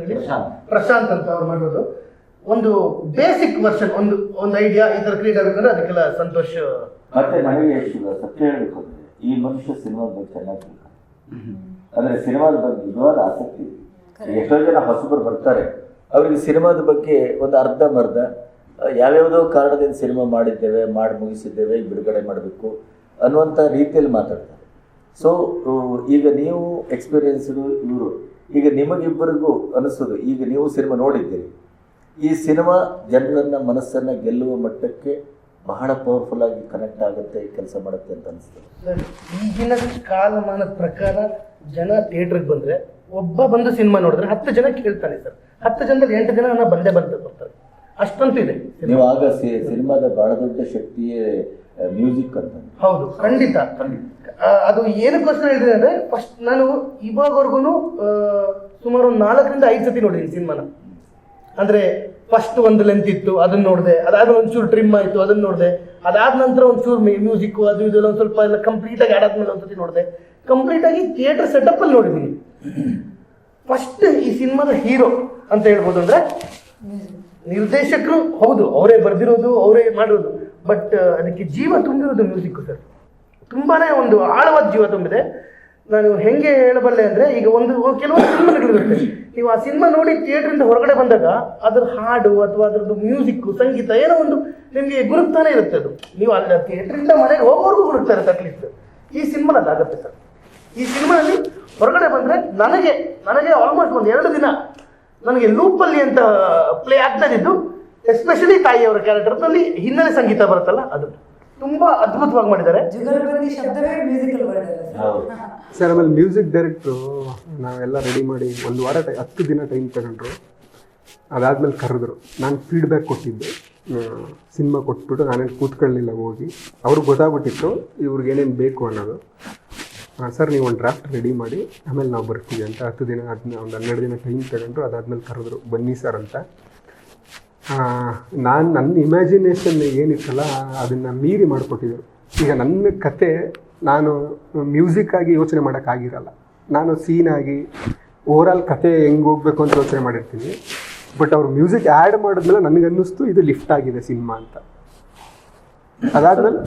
[SPEAKER 6] ಪ್ರಶಾಂತ್. ಅಂತ ಅವ್ರು ಮಾಡಿರೋದು. ಒಂದು ಬೇಸಿಕ್ ವರ್ಷನ್ ಒಂದು ಒಂದು ಐಡಿಯಾ ಈ ತರ ಕ್ರಿಯೇಟ್ ಆಗಬೇಕಂದ್ರೆ ಅದಕ್ಕೆಲ್ಲ ಸಂತೋಷ.
[SPEAKER 5] ಮತ್ತೆ ನನಗೆ ಸತ್ಯ ಹೇಳಬೇಕು ಅಂದ್ರೆ ಈ ಮನುಷ್ಯ ಸಿನಿಮಾದ ಬಗ್ಗೆ ಚೆನ್ನಾಗಿ. ಅಂದ್ರೆ ಸಿನಿಮಾದ ಬಗ್ಗೆ ನಿಜವಾದ ಆಸಕ್ತಿ. ಎಷ್ಟೋ ಜನ ಹೊಸಬರು ಬರ್ತಾರೆ. ಅವರಿಗೆ ಸಿನಿಮಾದ ಬಗ್ಗೆ ಒಂದು ಅರ್ಧ ಮರ್ಧ ಯಾವ್ಯಾವುದೋ ಕಾರಣದಿಂದ ಸಿನಿಮಾ ಮಾಡಿದ್ದೇವೆ ಮಾಡಿ ಮುಗಿಸಿದ್ದೇವೆ ಈಗ ಬಿಡುಗಡೆ ಮಾಡಬೇಕು. ಅನ್ನುವಂಥ ರೀತಿಯಲ್ಲಿ ಮಾತಾಡ್ತಾರೆ. ಸೊ ಈಗ ನೀವು ಎಕ್ಸ್ಪೀರಿಯನ್ಸ್ಡು ಇವರು ಈಗ ನಿಮಗಿಬ್ಬರಿಗೂ ಅನಿಸೋದು ಈಗ ನೀವು ಸಿನಿಮಾ ನೋಡಿದ್ದೀರಿ. ಈ ಸಿನಿಮಾ ಜನರನ್ನ ಮನಸ್ಸನ್ನ ಗೆಲ್ಲುವ ಮಟ್ಟಕ್ಕೆ ಬಹಳ ಪವರ್ಫುಲ್ ಆಗಿ ಕನೆಕ್ಟ್ ಆಗುತ್ತೆ ಕೆಲಸ ಮಾಡುತ್ತೆ ಅಂತ ಅನಿಸ್ತದೆ
[SPEAKER 6] ಈಗಿನ ಕಾಲಮಾನದ ಪ್ರಕಾರ ಜನ ಥಿಯೇಟ್ರಿಗೆ ಬಂದ್ರೆ ಒಬ್ಬ ಬಂದು ಸಿನಿಮಾ ನೋಡಿದ್ರೆ ಹತ್ತು ಜನ ಕೇಳ್ತಾನೆ ಸರ್. ಹತ್ತು ಜನದಲ್ಲಿ ಎಂಟು ಜನ ನಾನು ಬಂದೇ ಬಂದು ಬರ್ತಾರೆ. ಅಷ್ಟಂತೂ ಇದೆ.
[SPEAKER 5] ನೀವು ಆಗ ಸಿನಿಮಾದ ಬಹಳ ದೊಡ್ಡ ಶಕ್ತಿಯೇ ಮ್ಯೂಸಿಕ್ ಅಂತ.
[SPEAKER 6] ಹೌದು, ಖಂಡಿತ. ಅದು ಏನಕ್ಕೋಸ್ಕರ ಹೇಳಿದೆ ಅಂದ್ರೆ ಫಸ್ಟ್ ನಾನು ಇವಾಗವರೆಗೂ ಸುಮಾರು ಒಂದು ನಾಲ್ಕರಿಂದ ಐದು ಸತಿ ನೋಡಿದ್ದೀನಿ ಸಿನಿಮಾನ. ಅಂದ್ರೆ ಫಸ್ಟ್ ಒಂದು ಲೆಂತ್ ಇತ್ತು, ಅದನ್ನ ನೋಡಿದೆ, ಅದಾದ ಒಂಚೂರು ಟ್ರಿಮ್ ಆಯ್ತು, ಅದನ್ನ ನೋಡಿದೆ, ಅದಾದ ನಂತರ ಒಂಚೂರು ಮ್ಯೂಸಿಕ್ ಅದು ಇದೆಲ್ಲ ಒಂದು ಸ್ವಲ್ಪ ಎಲ್ಲ ಕಂಪ್ಲೀಟ್ ಆಗಿ ಆಡಾದ್ಮೇಲೆ ಒಂದ್ಸತಿ ನೋಡಿದೆ. ಕಂಪ್ಲೀಟ್ ಆಗಿ ಥಿಯೇಟರ್ ಸೆಟಪ್ ಅಲ್ಲಿ ನೋಡಿದ್ದೀನಿ. ಫಸ್ಟ್ ಈ ಸಿನಿಮಾದ ಹೀರೋ ಅಂತ ಹೇಳ್ಬೋದು ಅಂದ್ರೆ, ನಿರ್ದೇಶಕರು, ಹೌದು, ಅವರೇ ಬರ್ದಿರೋದು, ಅವರೇ ಮಾಡಿರೋದು. ಬಟ್ ಅದಕ್ಕೆ ಜೀವ ತುಂಬಿರೋದು ಮ್ಯೂಸಿಕ್ ಸರ್. ತುಂಬಾ ಒಂದು ಆಳವಾದ ಜೀವ ತುಂಬಿದೆ. ನಾನು ಹೆಂಗೆ ಹೇಳಬಲ್ಲೆ ಅಂದರೆ ಈಗ ಒಂದು ಕೆಲವೊಂದು ಸಿನಿಮಾಗಳಿರುತ್ತೆ. ನೀವು ಆ ಸಿನಿಮಾ ನೋಡಿ ಥಿಯೇಟ್ರಿಂದ ಹೊರಗಡೆ ಬಂದಾಗ ಅದ್ರ ಹಾಡು ಅಥವಾ ಅದರದ್ದು ಮ್ಯೂಸಿಕ್ ಸಂಗೀತ ಏನೋ ಒಂದು ನಿಮಗೆ ಗುರುತಾನೆ ಇರುತ್ತೆ ಅದು. ನೀವು ಅಲ್ಲಿ ಥಿಯೇಟ್ರಿಂದ ಮನೆಗೆ ಹೋಗೋರ್ಗೂ ಗುರುತಾರೆ ಈ ಸಿನಿಮಾದಲ್ಲಿ ಆಗುತ್ತೆ ಸರ್. ಈ ಸಿನಿಮಾದಲ್ಲಿ ಹೊರಗಡೆ ಬಂದರೆ ನನಗೆ ನನಗೆ ಆಲ್ಮೋಸ್ಟ್ ಒಂದು ಎರಡು ದಿನ ನನಗೆ ಲೂಪಲ್ಲಿ ಅಂತ ಪ್ಲೇ ಆಗ್ತಾ ಇದ್ದು ಎಸ್ಪೆಷಲಿ ತಾಯಿಯವರ ಕ್ಯಾರೆಕ್ಟರ್ನಲ್ಲಿ ಹಿನ್ನೆಲೆ ಸಂಗೀತ ಬರುತ್ತಲ್ಲ ಅದು ತುಂಬಾ ಅದ್ಭುತವಾಗಿ ಮಾಡಿದ್ದಾರೆ.
[SPEAKER 1] ಜುಗಲ್ಬಂದಿ ಶಬ್ದವೇ ಮ್ಯೂಸಿಕಲ್ ವರ್ಡ್ ಅಲ್ಲ
[SPEAKER 5] ಹೌದು.
[SPEAKER 3] ಸರ್ ಆಮೇಲೆ ಮ್ಯೂಸಿಕ್ ಡೈರೆಕ್ಟ್ರು ನಾವೆಲ್ಲ ರೆಡಿ ಮಾಡಿ ಒಂದು ವಾರ ಟೈ ಹತ್ತು ದಿನ ಟೈಮ್ ತಗೊಂಡ್ರು. ಅದಾದ್ಮೇಲೆ ಕರೆದ್ರು. ನಾನು ಫೀಡ್ಬ್ಯಾಕ್ ಕೊಟ್ಟಿದ್ದೆ. ಸಿನಿಮಾ ಕೊಟ್ಬಿಟ್ಟು ನಾನೇನು ಕೂತ್ಕೊಳ್ಳಿಲ್ಲ ಹೋಗಿ. ಅವ್ರಿಗೆ ಗೊತ್ತಾಗ್ಬಿಟ್ಟಿತ್ತು ಇವ್ರಿಗೆ ಏನೇನು ಬೇಕು ಅನ್ನೋದು. ಸರ್ ನೀವು ಒಂದು ಡ್ರಾಫ್ಟ್ ರೆಡಿ ಮಾಡಿ ಆಮೇಲೆ ನಾವು ಬರ್ತೀವಿ ಅಂತ ಹತ್ತು ದಿನ ಅದನ್ನ ಒಂದು ಹನ್ನೆರಡು ದಿನ ಟೈಮ್ ತಗೊಂಡ್ರು ಅದಾದ್ಮೇಲೆ ಕರೆದ್ರು ಬನ್ನಿ ಸರ್ ಅಂತ. ನಾನು ನನ್ನ ಇಮ್ಯಾಜಿನೇಷನ್ ಏನಿತ್ತಲ್ಲ, ಅದನ್ನು ಮೀರಿ ಮಾಡಿಕೊಟ್ಟಿದ್ದರು ಈಗ ನನ್ನ ಕತೆ ನಾನು ಮ್ಯೂಸಿಕ್ ಆಗಿ ಯೋಚನೆ ಮಾಡೋಕ್ಕಾಗಿರಲ್ಲ ನಾನು ಸೀನಾಗಿ ಓವರಾಲ್ ಕತೆ ಹೆಂಗೆ ಹೋಗ್ಬೇಕು ಅಂತ ಯೋಚನೆ ಮಾಡಿರ್ತೀನಿ. ಬಟ್ ಅವ್ರು ಮ್ಯೂಸಿಕ್ ಆ್ಯಡ್ ಮಾಡಿದ್ಮೇಲೆ ನನಗನ್ನಿಸ್ತು, ಇದು ಲಿಫ್ಟ್ ಆಗಿದೆ ಸಿನಿಮಾ ಅಂತ. ಅದಾದ್ಮೇಲೆ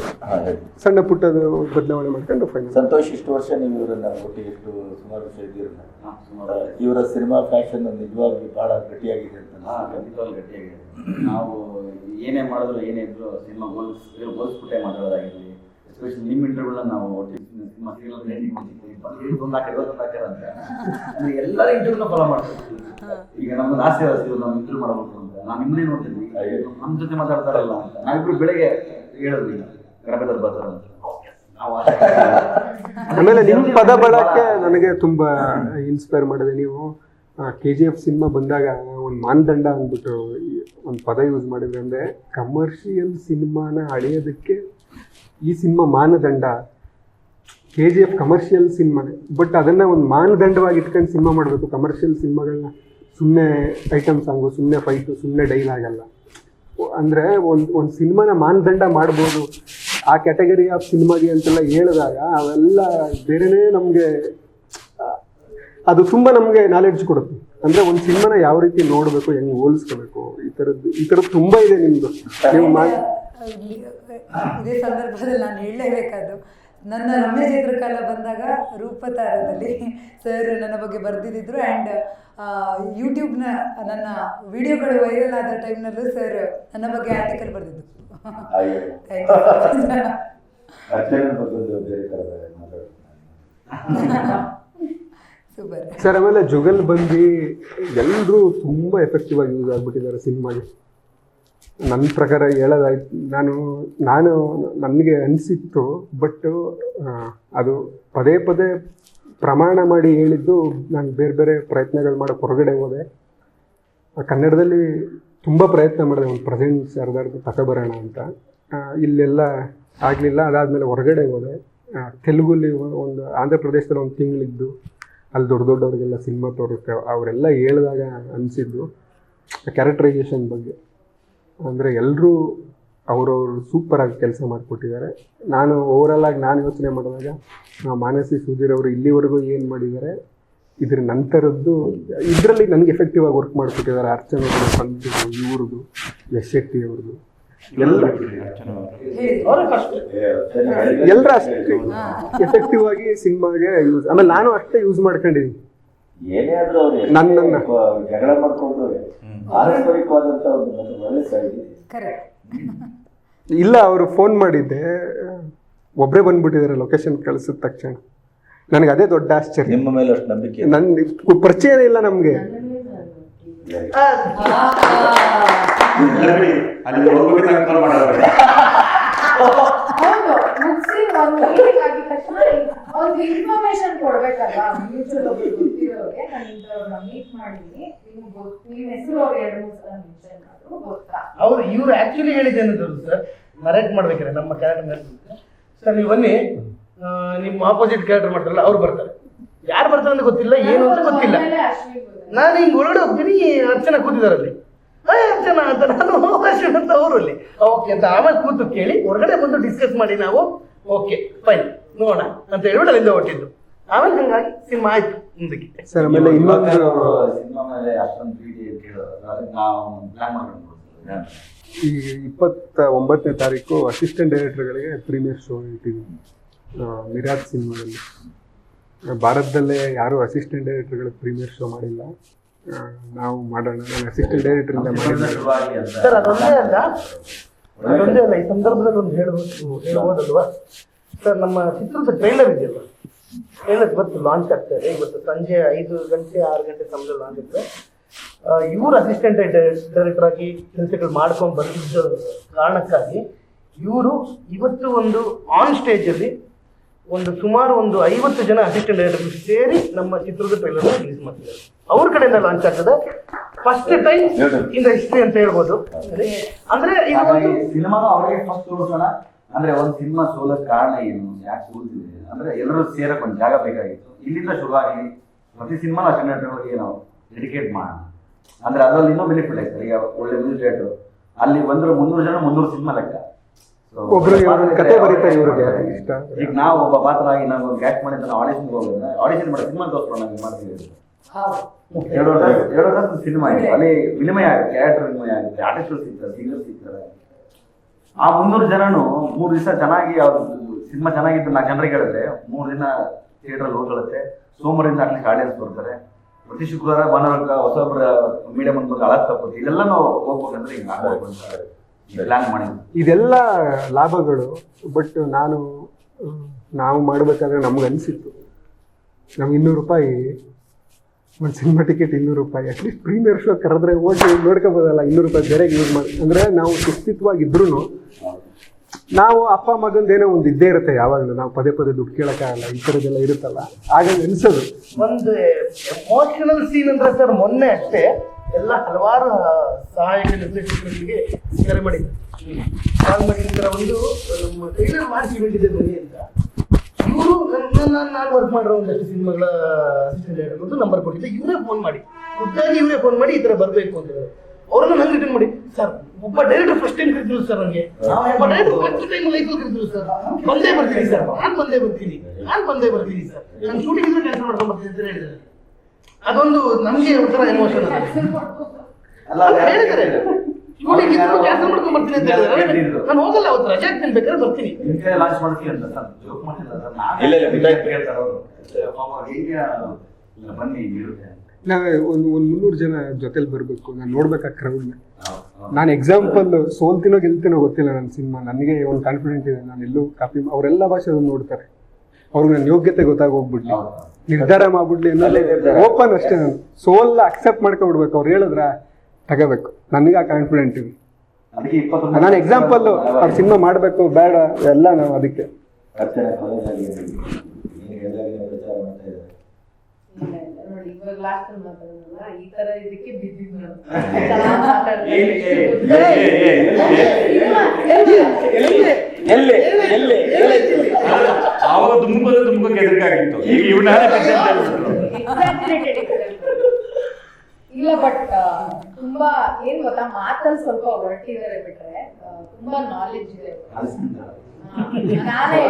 [SPEAKER 3] ಸಣ್ಣ ಪುಟ್ಟ ಬದಲಾವಣೆ ಮಾಡ್ಕೊಂಡು ಫೈನಲ್
[SPEAKER 5] ಸಂತೋಷ್ ಇಷ್ಟು ವರ್ಷ ನೀವು ಇವರನ್ನ ಒಟ್ಟಿಗೆ ಇಷ್ಟು ಸುಮಾರು ವರ್ಷ ಇದ್ದೀರಲ್ಲ? ಇವರ ಸಿನಿಮಾ ಫ್ಯಾಷನ್ ನಿಜವಾಗಿ ಬಹಳ ಗಟ್ಟಿಯಾಗಿದೆ ಅಂತ.
[SPEAKER 7] ಖಂಡಿತವಾಗ್ಲೂ ಗಟ್ಟಿಯಾಗಿದೆ. ನಾವು ಏನೇ ಮಾಡಿದ್ರು ಏನೇ ಇದ್ರು ಸಿನಿಮಾ ಹೋಲ್ಸ್ ಹೋಲ್ಸ್ಬಿಟ್ಟೆ ಮಾತಾಡೋದಾಗಿರಲಿ ಎಸ್ಪೆಷಲಿ ನಿಮ್ಮ ಇಂಟರ್ವ್ಯೂಗಳನ್ನ ನಾವು ಸಿನಿಮಾ ಸೀರಿಯಲ್ ರೇಟಿಂಗ್ ಕೊಟ್ಟಿದ್ದೀವಿ ಒಂದು ಹಾಕಿ ಒಂದು ಹಾಕ್ಯಾರ ಅಂತ. ಎಲ್ಲರ ಇಂಟರ್ವ್ಯೂನ ಫಾಲೋ ಮಾಡ್ತೀವಿ ಈಗ ನಮ್ಗೆ ಆಸೆ ಆಸೆ ನಮ್ಮ ಇಂಟರ್ವ್ಯೂ ಮಾಡಬೇಕು ಅಂತ. ನಾನು ನಿಮ್ಮನ್ನೇ ನೋಡ್ತೀನಿ ನಮ್ಮ ಜೊತೆ ಮಾತಾಡ್ತಾರಲ್ಲ ಅಂತ. ನಾವಿಬ್ರು ಬೆಳಗ್ಗೆ ನಾವು
[SPEAKER 3] ಆಮೇಲೆ ನಿಮ್ಮ ಪದ ಬಳಕೆ ನನಗೆ ತುಂಬಾ ಇನ್ಸ್ಪೈರ್ ಮಾಡಿದೆ. ನೀವು ಕೆ ಜಿ ಎಫ್ ಸಿನಿಮಾ ಬಂದಾಗ ಒಂದು ಮಾನದಂಡ ಅಂದ್ಬಿಟ್ಟು ಒಂದು ಪದ ಯೂಸ್ ಮಾಡಿದ್ರೆ ಅಂದರೆ ಕಮರ್ಷಿಯಲ್ ಸಿನಿಮಾನ ಅಳೆಯೋದಕ್ಕೆ ಈ ಸಿನಿಮಾ ಮಾನದಂಡ. ಕೆ ಜಿ ಎಫ್ ಕಮರ್ಷಿಯಲ್ ಸಿನಿಮಾನೇ ಬಟ್ ಅದನ್ನು ಒಂದು ಮಾನದಂಡವಾಗಿ ಇಟ್ಕೊಂಡು ಸಿನಿಮಾ ಮಾಡಬೇಕು. ಕಮರ್ಷಿಯಲ್ ಸಿನಿಮಾಗಳನ್ನ ಸುಮ್ಮನೆ ಐಟಮ್ ಸಾಂಗು ಸುಮ್ಮನೆ ಫೈಟು ಸುಮ್ಮನೆ ಡೈಲಾಗಲ್ಲ ಅಲ್ಲ ಅಂದರೆ ಒಂದು ಒಂದು ಸಿನಿಮಾನ ಮಾನದಂಡ ಮಾಡ್ಬೋದು. ಆ ಕ್ಯಾಟಗರಿ ಆಫ್ ಸಿನಿಮಾಗೆ ಅಂತೆಲ್ಲ ಹೇಳಿದಾಗ ಅವೆಲ್ಲ ಬೇರೆನೇ ನಮಗೆ ಅದು ತುಂಬ ನಮಗೆ ನಾಲೆಡ್ಜ್ ಕೊಡುತ್ತೆ. ಅಂದರೆ ಒಂದು ಸಿನಿಮಾನ ಯಾವ ರೀತಿ ನೋಡಬೇಕು ಹೆಂಗೆ ಹೋಲಿಸ್ಕೋಬೇಕು ಈ ಥರದ್ದು ಈ ಥರದ್ದು ತುಂಬ ಇದೆ ನಿಮ್ದು. ನೀವು ಮಾಡಿ
[SPEAKER 1] ಇದೇ ಸಂದರ್ಭದಲ್ಲಿ ನಾನು ಹೇಳಲೇಬೇಕಾದ್ದು. ನನ್ನ ರಮ್ಯ ಚಿತ್ರಕಾಲ ಬಂದಾಗ ರೂಪತಾರದಲ್ಲಿ ಸರ್ ನನ್ನ ಬಗ್ಗೆ ಬರೆದಿದ್ದಿದ್ರು ಆ್ಯಂಡ್ ಯೂಟ್ಯೂಬ್ನ ನನ್ನ ವಿಡಿಯೋಗಳು ವೈರಲ್ ಆದ ಟೈಮ್ನಲ್ಲೂ ಸರ್ ನನ್ನ ಬಗ್ಗೆ ಆರ್ಟಿಕಲ್ ಬರೆದಿದ್ದು. ಸೂಪರ್
[SPEAKER 3] ಸರ್ ಆಮೇಲೆ ಜುಗಲ್ ಬಂದು ಎಲ್ಲರೂ ತುಂಬ ಎಫೆಕ್ಟಿವ್ ಆಗಿ ಯೂಸ್ ಆಗ್ಬಿಟ್ಟಿದ್ದಾರೆ ಸಿನಿಮಾಗೆ ನನ್ನ ಪ್ರಕಾರ ಹೇಳೋದಾಯ್ತು, ನಾನು ನಾನು ನನಗೆ ಅನಿಸಿತ್ತು ಬಟ್ ಅದು ಪದೇ ಪದೇ ಪ್ರಮಾಣ ಮಾಡಿ ಹೇಳಿದ್ದು ನಾನು ಬೇರೆ ಬೇರೆ ಪ್ರಯತ್ನಗಳು ಮಾಡೋಕ್ಕೆ ಹೊರಗಡೆ ಹೋದೆ. ಕನ್ನಡದಲ್ಲಿ ತುಂಬ ಪ್ರಯತ್ನ ಮಾಡಿದೆ, ಒಂದು ಪ್ರೆಸೆಂಟ್ಸ್ ಯಾರ್ದಾರ್ದು ತಗೊಬರೋಣ ಅಂತ. ಇಲ್ಲೆಲ್ಲ ಆಗಲಿಲ್ಲ, ಅದಾದಮೇಲೆ ಹೊರಗಡೆ ಹೋದೆ. ತೆಲುಗುಲ್ಲಿ ಒಂದು, ಆಂಧ್ರ ಪ್ರದೇಶದಲ್ಲಿ ಒಂದು ತಿಂಗಳಿದ್ದು, ಅಲ್ಲಿ ದೊಡ್ಡ ದೊಡ್ಡವ್ರಿಗೆಲ್ಲ ಸಿನಿಮಾ ತೋರಿಸ್ತೇವೆ ಅವರೆಲ್ಲ ಹೇಳಿದಾಗ ಅನಿಸಿದ್ದು ಕ್ಯಾರೆಕ್ಟರೈಸೇಷನ್ ಬಗ್ಗೆ. ಅಂದರೆ ಎಲ್ಲರೂ ಅವರವರು ಸೂಪರಾಗಿ ಕೆಲಸ ಮಾಡಿಕೊಟ್ಟಿದ್ದಾರೆ. ನಾನು ಓವರಲ್ ಆಗಿ ನಾನು ಯೋಚನೆ ಮಾಡಿದಾಗ ಮಾನಸಿ ಸುಧೀರ್ ಅವರು ಇಲ್ಲಿವರೆಗೂ ಏನು ಮಾಡಿದ್ದಾರೆ ಇದ್ರ ನಂತರದ್ದು ಇದರಲ್ಲಿ ನನಗೆ ಎಫೆಕ್ಟಿವ್ ಆಗಿ ವರ್ಕ್ ಮಾಡಿಕೊಟ್ಟಿದ್ದಾರೆ ಅರ್ಚನಾ ಸಂತು ಇವ್ರದ್ದು ಯಶ್ ಶೆಟ್ಟಿ ಅವ್ರದ್ದು. ಎಲ್ಲ ಎಲ್ಲರೂ ಅಷ್ಟೇ. ಎಫೆಕ್ಟಿವ್ ಆಗಿ ಸಿನಿಮಾಗೆ ಯೂಸ್ ಆಮೇಲೆ ನಾನು ಅಷ್ಟೇ ಯೂಸ್ ಮಾಡ್ಕೊಂಡಿದ್ದೀನಿ. ನನ್ನನ್ನ.
[SPEAKER 5] ಪಾರಸ್ಪರಿಕವಾದಂತ ಒಂದು ಒಳ್ಳೆ
[SPEAKER 1] ಕರೆಕ್ಟ್
[SPEAKER 3] ಇಲ್ಲ ಅವರು ಫೋನ್ ಮಾಡಿದ್ದೆ. ಒಬ್ಬರೇ ಬಂದ್ಬಿಟ್ಟಿದ್ದಾರೆ ಲೊಕೇಶನ್ ಕಳಿಸಿದ ತಕ್ಷಣ. ನನಗೆ ಅದೇ ದೊಡ್ಡ ಆಶ್ಚರ್ಯ.
[SPEAKER 5] ನಿಮ್ಮ ಮೇಲೆ ಅಷ್ಟು ನಂಬಿಕೆ.
[SPEAKER 3] ನನ್ನ ಪರಿಚಯನೇ ಇಲ್ಲ ನಮಗೆ.
[SPEAKER 2] ಅಲ್ಲಿ ಹೋಗ್ಬೇಕು ಕಾಲ್ ಮಾಡೋದು
[SPEAKER 4] ಹೌದು ಮುಗಿಸಿ ಒಂದು ಮೀಟಿಂಗ್ ಆಗಿದ ತಕ್ಷಣ ಒಂದು ಇನ್ಫಾರ್ಮೇಶನ್ ಕೊಡ್ಬೇಕಲ್ವಾ? ಗೊತ್ತಿರೋರಿಗೆ ನಾನು ಇಂಥವ್ರನ್ನ ಮೀಟ್ ಮಾಡಿದೀನಿ. ನಿಮ್ಗೆ ಗೊತ್ತು ನಿಮ್ಮ ಹೆಸರು ಅವ್ರು ಎರಡು ಮೂರು ಸಲ ಮೆನ್ಷನ್ ಮಾಡಿದ್ರು ಗೊತ್ತಾ?
[SPEAKER 6] ಅವ್ರು ಇವ್ರು ಆಕ್ಚುಲಿ ಹೇಳಿದ್ದೇನೆ ಸರ್? ನರೇಟ್ ಮಾಡ್ಬೇಕಾರೆ ನಮ್ಮ ಕ್ಯಾರೆಕ್ಟರ್ ಸರ್ ನೀವು ಬನ್ನಿ. ನಿಮ್ಮ ಆಪೋಸಿಟ್ ಕ್ಯಾರೆಕ್ಟರ್ ಮಾಡ್ತಾರಲ್ಲ ಅವ್ರು ಬರ್ತಾರೆ. ಯಾರು ಬರ್ತಾರೆ ಅಂತ ಗೊತ್ತಿಲ್ಲ ಏನು ಅಂತ ಗೊತ್ತಿಲ್ಲ. ನಾನು ಹಿಂಗೆ ಒಳಗಡೆ ಹೋಗ್ತೀನಿ ಅರ್ಚನಾ ಕೂತಿದಾರಲ್ಲಿ ಅರ್ಚನಾ ಅಂತ ನಾನು "ಓ, ಅರ್ಚನಾ ಅಂತ ಅವರು ಅಲ್ಲಿ. ಓಕೆ ಅಂತ ಆಮೇಲೆ ಕೂತು ಕೇಳಿ ಹೊರಗಡೆ ಬಂದು ಡಿಸ್ಕಸ್ ಮಾಡಿ ನಾವು. ಓಕೆ ಫೈನ್ ನೋಡೋಣ ಅಂತ ಹೇಳ್ಬಿಟ್ಟು ಅಲ್ಲಿಂದ ಹೊಟ್ಟಿದ್ದು ಆಮೇಲೆ ಹಂಗಾಗಿ ಸಿನಿಮಾ ಆಯ್ತು ಮುಂದಕ್ಕೆ.
[SPEAKER 3] ಸರ್ ಆಮೇಲೆ ಇನ್ನೊಂದು
[SPEAKER 7] ಸಿನಿಮಾ ಮೇಲೆ ಅಷ್ಟೊಂದು ಪ್ರೀತಿ ಅಂತ ಹೇಳೋದು ನಾವು ಪ್ಲಾನ್ ಮಾಡ್ಕೊಂಡು
[SPEAKER 3] ಈ ಇಪ್ಪತ್ತ ಒಂಬತ್ತನೇ ತಾರೀಕು ಅಸಿಸ್ಟೆಂಟ್ ಡೈರೆಕ್ಟರ್ಗಳಿಗೆ ಪ್ರೀಮಿಯರ್ ಶೋ ಇಟ್ಟಿದ್ವಿ ಮಿರಾಜ್ ಸಿನಿಮಾದಲ್ಲಿ. ಭಾರತದಲ್ಲೇ ಯಾರು ಅಸಿಸ್ಟೆಂಟ್ ಡೈರೆಕ್ಟರ್ಗಳಿಗೆ ಪ್ರೀಮಿಯರ್ ಶೋ ಮಾಡಿಲ್ಲ. ನಾವು ಮಾಡೋಣ. ನಾನು ಅಸಿಸ್ಟೆಂಟ್
[SPEAKER 7] ಶುರುವಾಗಿ ಅಂತ.
[SPEAKER 6] ಸರ್ ಅದೊಂದೇ ಅಲ್ಲ. ಅದೊಂದೇ ಅಲ್ಲ. ಈ ಸಂದರ್ಭದಲ್ಲಿ ಒಂದು ಹೇಳ್ಬೋದು ಹೇಳ್ಬೋದಲ್ವಾ? ಸರ್ ನಮ್ಮ ಚಿತ್ರದ ಟ್ರೈಲರ್ ಇದೆಯಲ್ಲ? ಟ್ರೈಲರ್ ಇವತ್ತು ಲಾಂಚ್ ಆಗ್ತಾ ಇದೆ. ಇವತ್ತು ಸಂಜೆ ಐದು ಗಂಟೆ ಆರು ಗಂಟೆ ಸಮಯದಲ್ಲಿ ಲಾಂಚ್ ಆಗ್ತದೆ ಇವರು ಅಸಿಸ್ಟೆಂಟ್ ಡೈರೆಕ್ಟರ್ ಆಗಿ ಕೆಲಸಗಳು ಮಾಡ್ಕೊಂಡು ಬಂದಿದ್ದ ಕಾರಣಕ್ಕಾಗಿ ಇವರು ಇವತ್ತು ಒಂದು ಆನ್ ಸ್ಟೇಜಲ್ಲಿ ಒಂದು ಸುಮಾರು ಒಂದು ಐವತ್ತು ಜನ ಅಸಿಸ್ಟೆಂಟ್ ಡೈರೆಕ್ಟರ್ ಸೇರಿ ನಮ್ಮ ಚಿತ್ರದ ಟ್ರೈಲರ್ ರಿಲೀಸ್ ಮಾಡ್ತಿದ್ದಾರೆ. ಅವ್ರ ಕಡೆಯಿಂದ ಲಾಂಚ್ ಆಗ್ತದೆ. First time in the history ಅಂತ ಹೇಳ್ಬೋದು. ಅಂದ್ರೆ ಇದು
[SPEAKER 7] ಫಸ್ಟ್ ಒಂದು ಅಂದ್ರೆ ಒಂದು ಸಿನಿಮಾ ಸೋಲಕ್ ಕಾರಣ ಏನು? ಯಾಕೆ ಸೋಲ್ತಿದೆ ಅಂದ್ರೆ ಎಲ್ಲರೂ ಸೇರಕ್ ಒಂದು ಜಾಗ ಬೇಕಾಗಿತ್ತು. ಇಲ್ಲಿಂದ ಶುರುವಾಗಿ ಪ್ರತಿ ಸಿನಿಮಾ ಕನ್ನಡಗಳಿಗೆ ನಾವು ಡೆಡಿಕೇಟ್ ಮಾಡೋಣ. ಅಂದ್ರೆ ಅದ್ರಲ್ಲಿ ಇನ್ನೂ ಬೆನಿಫಿಟ್ ಆಯ್ತು ಈಗ ಒಳ್ಳೆ ಮ್ಯೂಸಿಕ್ ರೇಟು ಅಲ್ಲಿ ಬಂದ್ರೆ ಮುನ್ನೂರು ಜನ ಮುನ್ನೂರು ಸಿನಿಮಾ ಲೆಕ್ಕ. ಈಗ ನಾವು ಒಬ್ಬ ಪಾತ್ರ ಆಗಿ ನಾವು ಒಂದು ಗ್ಯಾಕ್ ಮಾಡಿದ್ರೆ ನಾವು ಆಡಿಷನ್ ಹೋಗೋದ್ರೆ ಆಡಿಷನ್ ಮಾಡಿ ಸಿನಿಮಾ ತೋರಿಸ್ಕೊಂಡು ನಾವು ಮಾಡ್ತೀವಿ. ಎರಡು ವರ್ಷ ಎರಡು ವರ್ಷ ಸಿನಿಮಾ ಇದೆ ಅಲ್ಲಿ ವಿನಿಮಯ ಆಗುತ್ತೆ ಕ್ಯಾರೆಕ್ಟರ್ ವಿನಿಮಯ ಆಗುತ್ತೆ. ಆರ್ಟಿಸ್ಟ್ಗಳು ಸಿಗ್ತಾರೆ ಸಿಂಗರ್ ಸಿಗ್ತಾರೆ. ಆ ಮುನ್ನೂರು ಜನನು ಮೂರು ದಿವಸ ಚೆನ್ನಾಗಿ ಅವ್ರ ಸಿನಿಮಾ ಚೆನ್ನಾಗಿದ್ದು ನಾ ಜನರಿಗೆ ಹೇಳಿದ್ರೆ ಮೂರು ದಿನ ಥಿಯೇಟ್ರಲ್ಲಿ ಹೋಗ್ಕೊಳ್ಳುತ್ತೆ. ಸೋಮವಾರದಿಂದ ಅಟ್ಲೀಸ್ಟ್ ಆಡಿಯನ್ಸ್ ಬರ್ತಾರೆ. ಪ್ರತಿ ಶುಕ್ರವಾರ ಭಾನುವಾರ ಹೊಸೊಬ್ಬರ ಮೀಡಿಯಂ ಬಂದು ಅಳತ್ ತಪ್ಪುತ್ತೆ ಇದೆಲ್ಲ ನಾವು ಹೋಗ್ಬೇಕಂದ್ರೆ ಈಗ ಆಗ್ಬೇಕು ಅಂತ ಪ್ಲಾನ್ ಮಾಡಿದ್ವಿ
[SPEAKER 3] ಇದೆಲ್ಲ ಲಾಭಗಳು ಬಟ್ ನಾನು ನಾವು ಮಾಡಬೇಕಾದ್ರೆ ನಮ್ಗೆ ಅನಿಸಿತ್ತು. ನಮ್ಗೆ ಇನ್ನೂರು ರೂಪಾಯಿ ಒಂದು ಸಿನಿಮಾ ಟಿಕೆಟ್ ಇನ್ನೂರು ರೂಪಾಯಿ. ಅಟ್ಲೀಸ್ಟ್ ಪ್ರೀಮಿಯರ್ ಶೋ ಕರೆದ್ರೆ ಹೋಗಿ ನೋಡ್ಕೋಬೋದಲ್ಲ, ಇನ್ನೂರು ರೂಪಾಯಿ ಬೇರೆ ಯೂಸ್ ಮಾಡಿ ಅಂದರೆ ನಾವು ಸುಸ್ಥಿತವಾಗಿದ್ರೂ ನಾವು ಅಪ್ಪ ಮಗಂದೇನೋ ಒಂದು ಇದ್ದೇ ಇರುತ್ತೆ ಯಾವಾಗಲೂ. ನಾವು ಪದೇ ಪದೇ ದುಡ್ಡು ಕೇಳೋಕ್ಕಾಗಲ್ಲ, ಈ ಥರದ್ದೆಲ್ಲ ಇರುತ್ತಲ್ಲ. ಹಾಗಾಗಿ ಅನಿಸೋದು.
[SPEAKER 6] ಒಂದು ಎಮೋಷನಲ್ ಸೀನ್ ಅಂದ್ರೆ ಸರ್ ಮೊನ್ನೆ ಅಷ್ಟೇ ಎಲ್ಲ ಹಲವಾರು ಸಹಾಯಕ ನಿರ್ದೇಶಕರಿಗೆ ಕರೆ ಮಾಡಿದ್ದೆ ಕಾಲ್ ಮಾಡಿ ಒಂದು ನಮ್ಮ ಟ್ರೈಲರ್ ಬನ್ನಿ ಅಂತ. ಇವರು ನಾನು ನಾನು ವರ್ಕ್ ಮಾಡಿರೋ ಒಂದಷ್ಟು ಸಿನಿಮಾಗಳ ಅಸಿಸ್ಟೆಂಟ್ ಡೈರೆಕ್ಟರ್ ನಂಬರ್ ಕೊಟ್ಟಿದ್ದೆ. ಇವರೇ ಫೋನ್ ಮಾಡಿ. ಖುದ್ದಾಗಿ ಇವರೇ ಫೋನ್ ಮಾಡಿ ಈ ಥರ ಬರಬೇಕು ಅಂತ ಹೇಳಿದ್ರು ಅವ್ರನ್ನ ನಂಗೆ ರಿಟರ್ನ್ ಮಾಡಿ. ಸರ್ ಒಬ್ಬ ಡೈರೆಕ್ಟರ್ ಫಸ್ಟ್ ಟೈಮ್ ಕರಿದ್ರು ಸರ್ ನನಗೆ ಒಬ್ಬ ಡೈರೆಕ್ಟರ್ ಫಸ್ಟ್ ಟೈಮ್ ಲೈಫಲ್ಲಿ ಕರಿದ್ರು ಸರ್ ಬಂದೇ ಬರ್ತೀನಿ ಸರ್ ನಾನು ಬಂದೇ ಬರ್ತೀನಿ. ನಾನು ಬಂದೇ ಬರ್ತೀನಿ ಸರ್ ನಾನು ಶೂಟಿಂಗ್ ಇದ್ರೆ ಕ್ಯಾನ್ಸಲ್ ಮಾಡ್ಕೊಂಡು ಬರ್ತೀನಿ ಅಂತ ಹೇಳಿದ್ದಾರೆ. ಅದೊಂದು ನಮಗೆ ಒಂಥರ ಎಮೋಷನ್
[SPEAKER 7] ಅಲ್ಲ
[SPEAKER 6] ಹೇಳಿದ್ದಾರೆ. ಶೂಟಿಂಗ್ ಇದ್ರು ಕ್ಯಾನ್ಸಲ್ ಮಾಡ್ಕೊಂಡು ಬರ್ತೀನಿ ಅಂತ ಹೇಳಿದ್ದಾರೆ ನಾನು ಹೋಗಲ್ಲ ಅವತ್ತು ರಜೆ ಹಾಕ್ತೀನಿ ಬೇಕಾದ್ರೆ ಬರ್ತೀನಿ.
[SPEAKER 7] ನಿಮ್ ಕೈ ಲಾಂಚ್ ಮಾಡ್ತೀವಿ ಅಂತ ಸರ್ ಜೋಕ್ ಮಾಡಿಲ್ಲ ಸರ್.
[SPEAKER 5] ಇಲ್ಲ, ಇಲ್ಲ, ಗೊತ್ತಾಯ್ತು.
[SPEAKER 7] ಹೇಳ್ತಾರೆ ಅವರು. ಪಾಪ ಹೇಗೆ ಇಲ್ಲ ಬನ್ನಿ ಇರುತ್ತೆ.
[SPEAKER 3] ನಾವೇ ಒಂದು ಒಂದು ಮುನ್ನೂರು ಜನ ಜೊತೆಲಿ ಬರಬೇಕು ನಾನು ನೋಡ್ಬೇಕು ಆ ಕ್ರೌಡ್ನ ನಾನು ಎಕ್ಸಾಂಪಲ್ ಸೋಲ್ತಿನೋ ಗೆಲ್ತಿನೋ ಗೊತ್ತಿಲ್ಲ ನನ್ನ ಸಿನಿಮಾ. ನನಗೆ ಒಂದು ಕಾನ್ಫಿಡೆಂಟ್ ಇದೆ ನಾನು ಎಲ್ಲೂ ಕಾಪಿ ಅವರೆಲ್ಲ ಭಾಷೆ ನೋಡ್ತಾರೆ. ಅವ್ರಿಗೆ ನನ್ನ ಯೋಗ್ಯತೆ ಗೊತ್ತಾಗೋಗ್ಬಿಡ್ಲಿ ನಿರ್ಧಾರ ಮಾಡ್ಬಿಡ್ಲಿ
[SPEAKER 5] ಅನ್ನೋದು.
[SPEAKER 3] ಓಪನ್ ಅಷ್ಟೇ ನಾನು. ಸೋಲ್ ಅಕ್ಸೆಪ್ಟ್ ಮಾಡ್ಕೊಂಡ್ಬಿಡ್ಬೇಕು ಅವ್ರು ಹೇಳಿದ್ರ? ತಗೋಬೇಕು ನನಗೆ ಆ ಕಾನ್ಫಿಡೆಂಟ್ ಇದೆ ನಾನು ಎಕ್ಸಾಂಪಲ್ ಅವ್ರ ಸಿನಿಮಾ ಮಾಡಬೇಕು ಬೇಡ ಎಲ್ಲ ನಾವು ಅದಕ್ಕೆ
[SPEAKER 2] ಆವಾಗ ದುಮ್ಕೋದ ದುಮ್ಕೋಕೆ ಹೆದರಿಕಾಗಿತ್ತು ಈಗ ಬಿದ್ದೆ ಅಂತ ಹೇಳ್ಬಿಟ್ರು.
[SPEAKER 4] Exaggerated example. ಇಲ್ಲ ಬಟ್ ತುಂಬಾ ಏನ್ ಗೊತ್ತಾ ಮಾತಲ್ಲಿ ಸ್ವಲ್ಪ ಹೊರಟಿದ್ದಾರೆ ಬಿಟ್ರೆ ತುಂಬಾ ನಾಲೆಜ್ ಇದೆ. ನಾನೇ.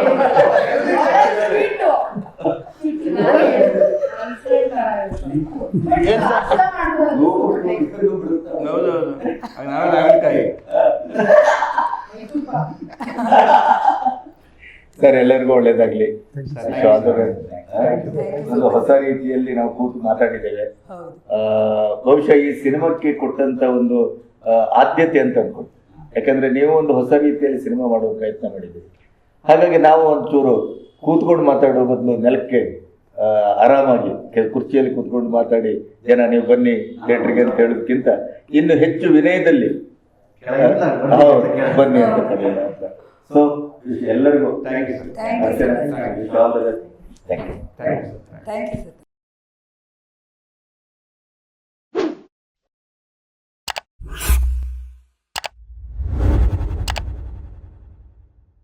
[SPEAKER 5] ಸರ್ ಎಲ್ಲರಿಗೂ ಒಳ್ಳೇದಾಗ್ಲಿ. ಒಂದು ಹೊಸ ರೀತಿಯಲ್ಲಿ ನಾವು ಕೂತು ಮಾತಾಡಿದ್ದೇವೆ.
[SPEAKER 1] ಹೌದು.
[SPEAKER 5] ಆ, ಬಹುಶಃ ಈ ಸಿನಿಮಾಕ್ಕೆ ಕೊಟ್ಟಂತ ಒಂದು ಆದ್ಯತೆ ಅಂತ ಅನ್ಕೊಂಡು ಯಾಕಂದ್ರೆ ನೀವು ಒಂದು ಹೊಸ ರೀತಿಯಲ್ಲಿ ಸಿನಿಮಾ ಮಾಡುವ ಪ್ರಯತ್ನ ಮಾಡಿದ್ದೀವಿ ಹಾಗಾಗಿ ನಾವು ಒಂಚೂರು ಕೂತ್ಕೊಂಡು ಮಾತಾಡೋ ಬದಲು ನೆಲಕ್ಕೆ ಆ, ಆರಾಮಾಗಿ ಕುರ್ಚಿಯಲ್ಲಿ ಕೂತ್ಕೊಂಡು ಮಾತಾಡಿ ಜನ ನೀವು ಬನ್ನಿ ಥಿಯೇಟ್ರಿಗೆ ಅಂತ ಹೇಳೋದಕ್ಕಿಂತ ಇನ್ನು ಹೆಚ್ಚು ವಿನಯದಲ್ಲಿ
[SPEAKER 7] ಕೆಳಗಿಂದ ಬನ್ನಿ ಅಂತ
[SPEAKER 5] ಬನ್ನಿ ಅಂತ ಕರೆಯೋಣ ಅಂತ. ಸೊ ಎಲ್ಲರಿಗೂ
[SPEAKER 2] thank you sir
[SPEAKER 1] thank you
[SPEAKER 5] thank you
[SPEAKER 2] you
[SPEAKER 1] thank you sir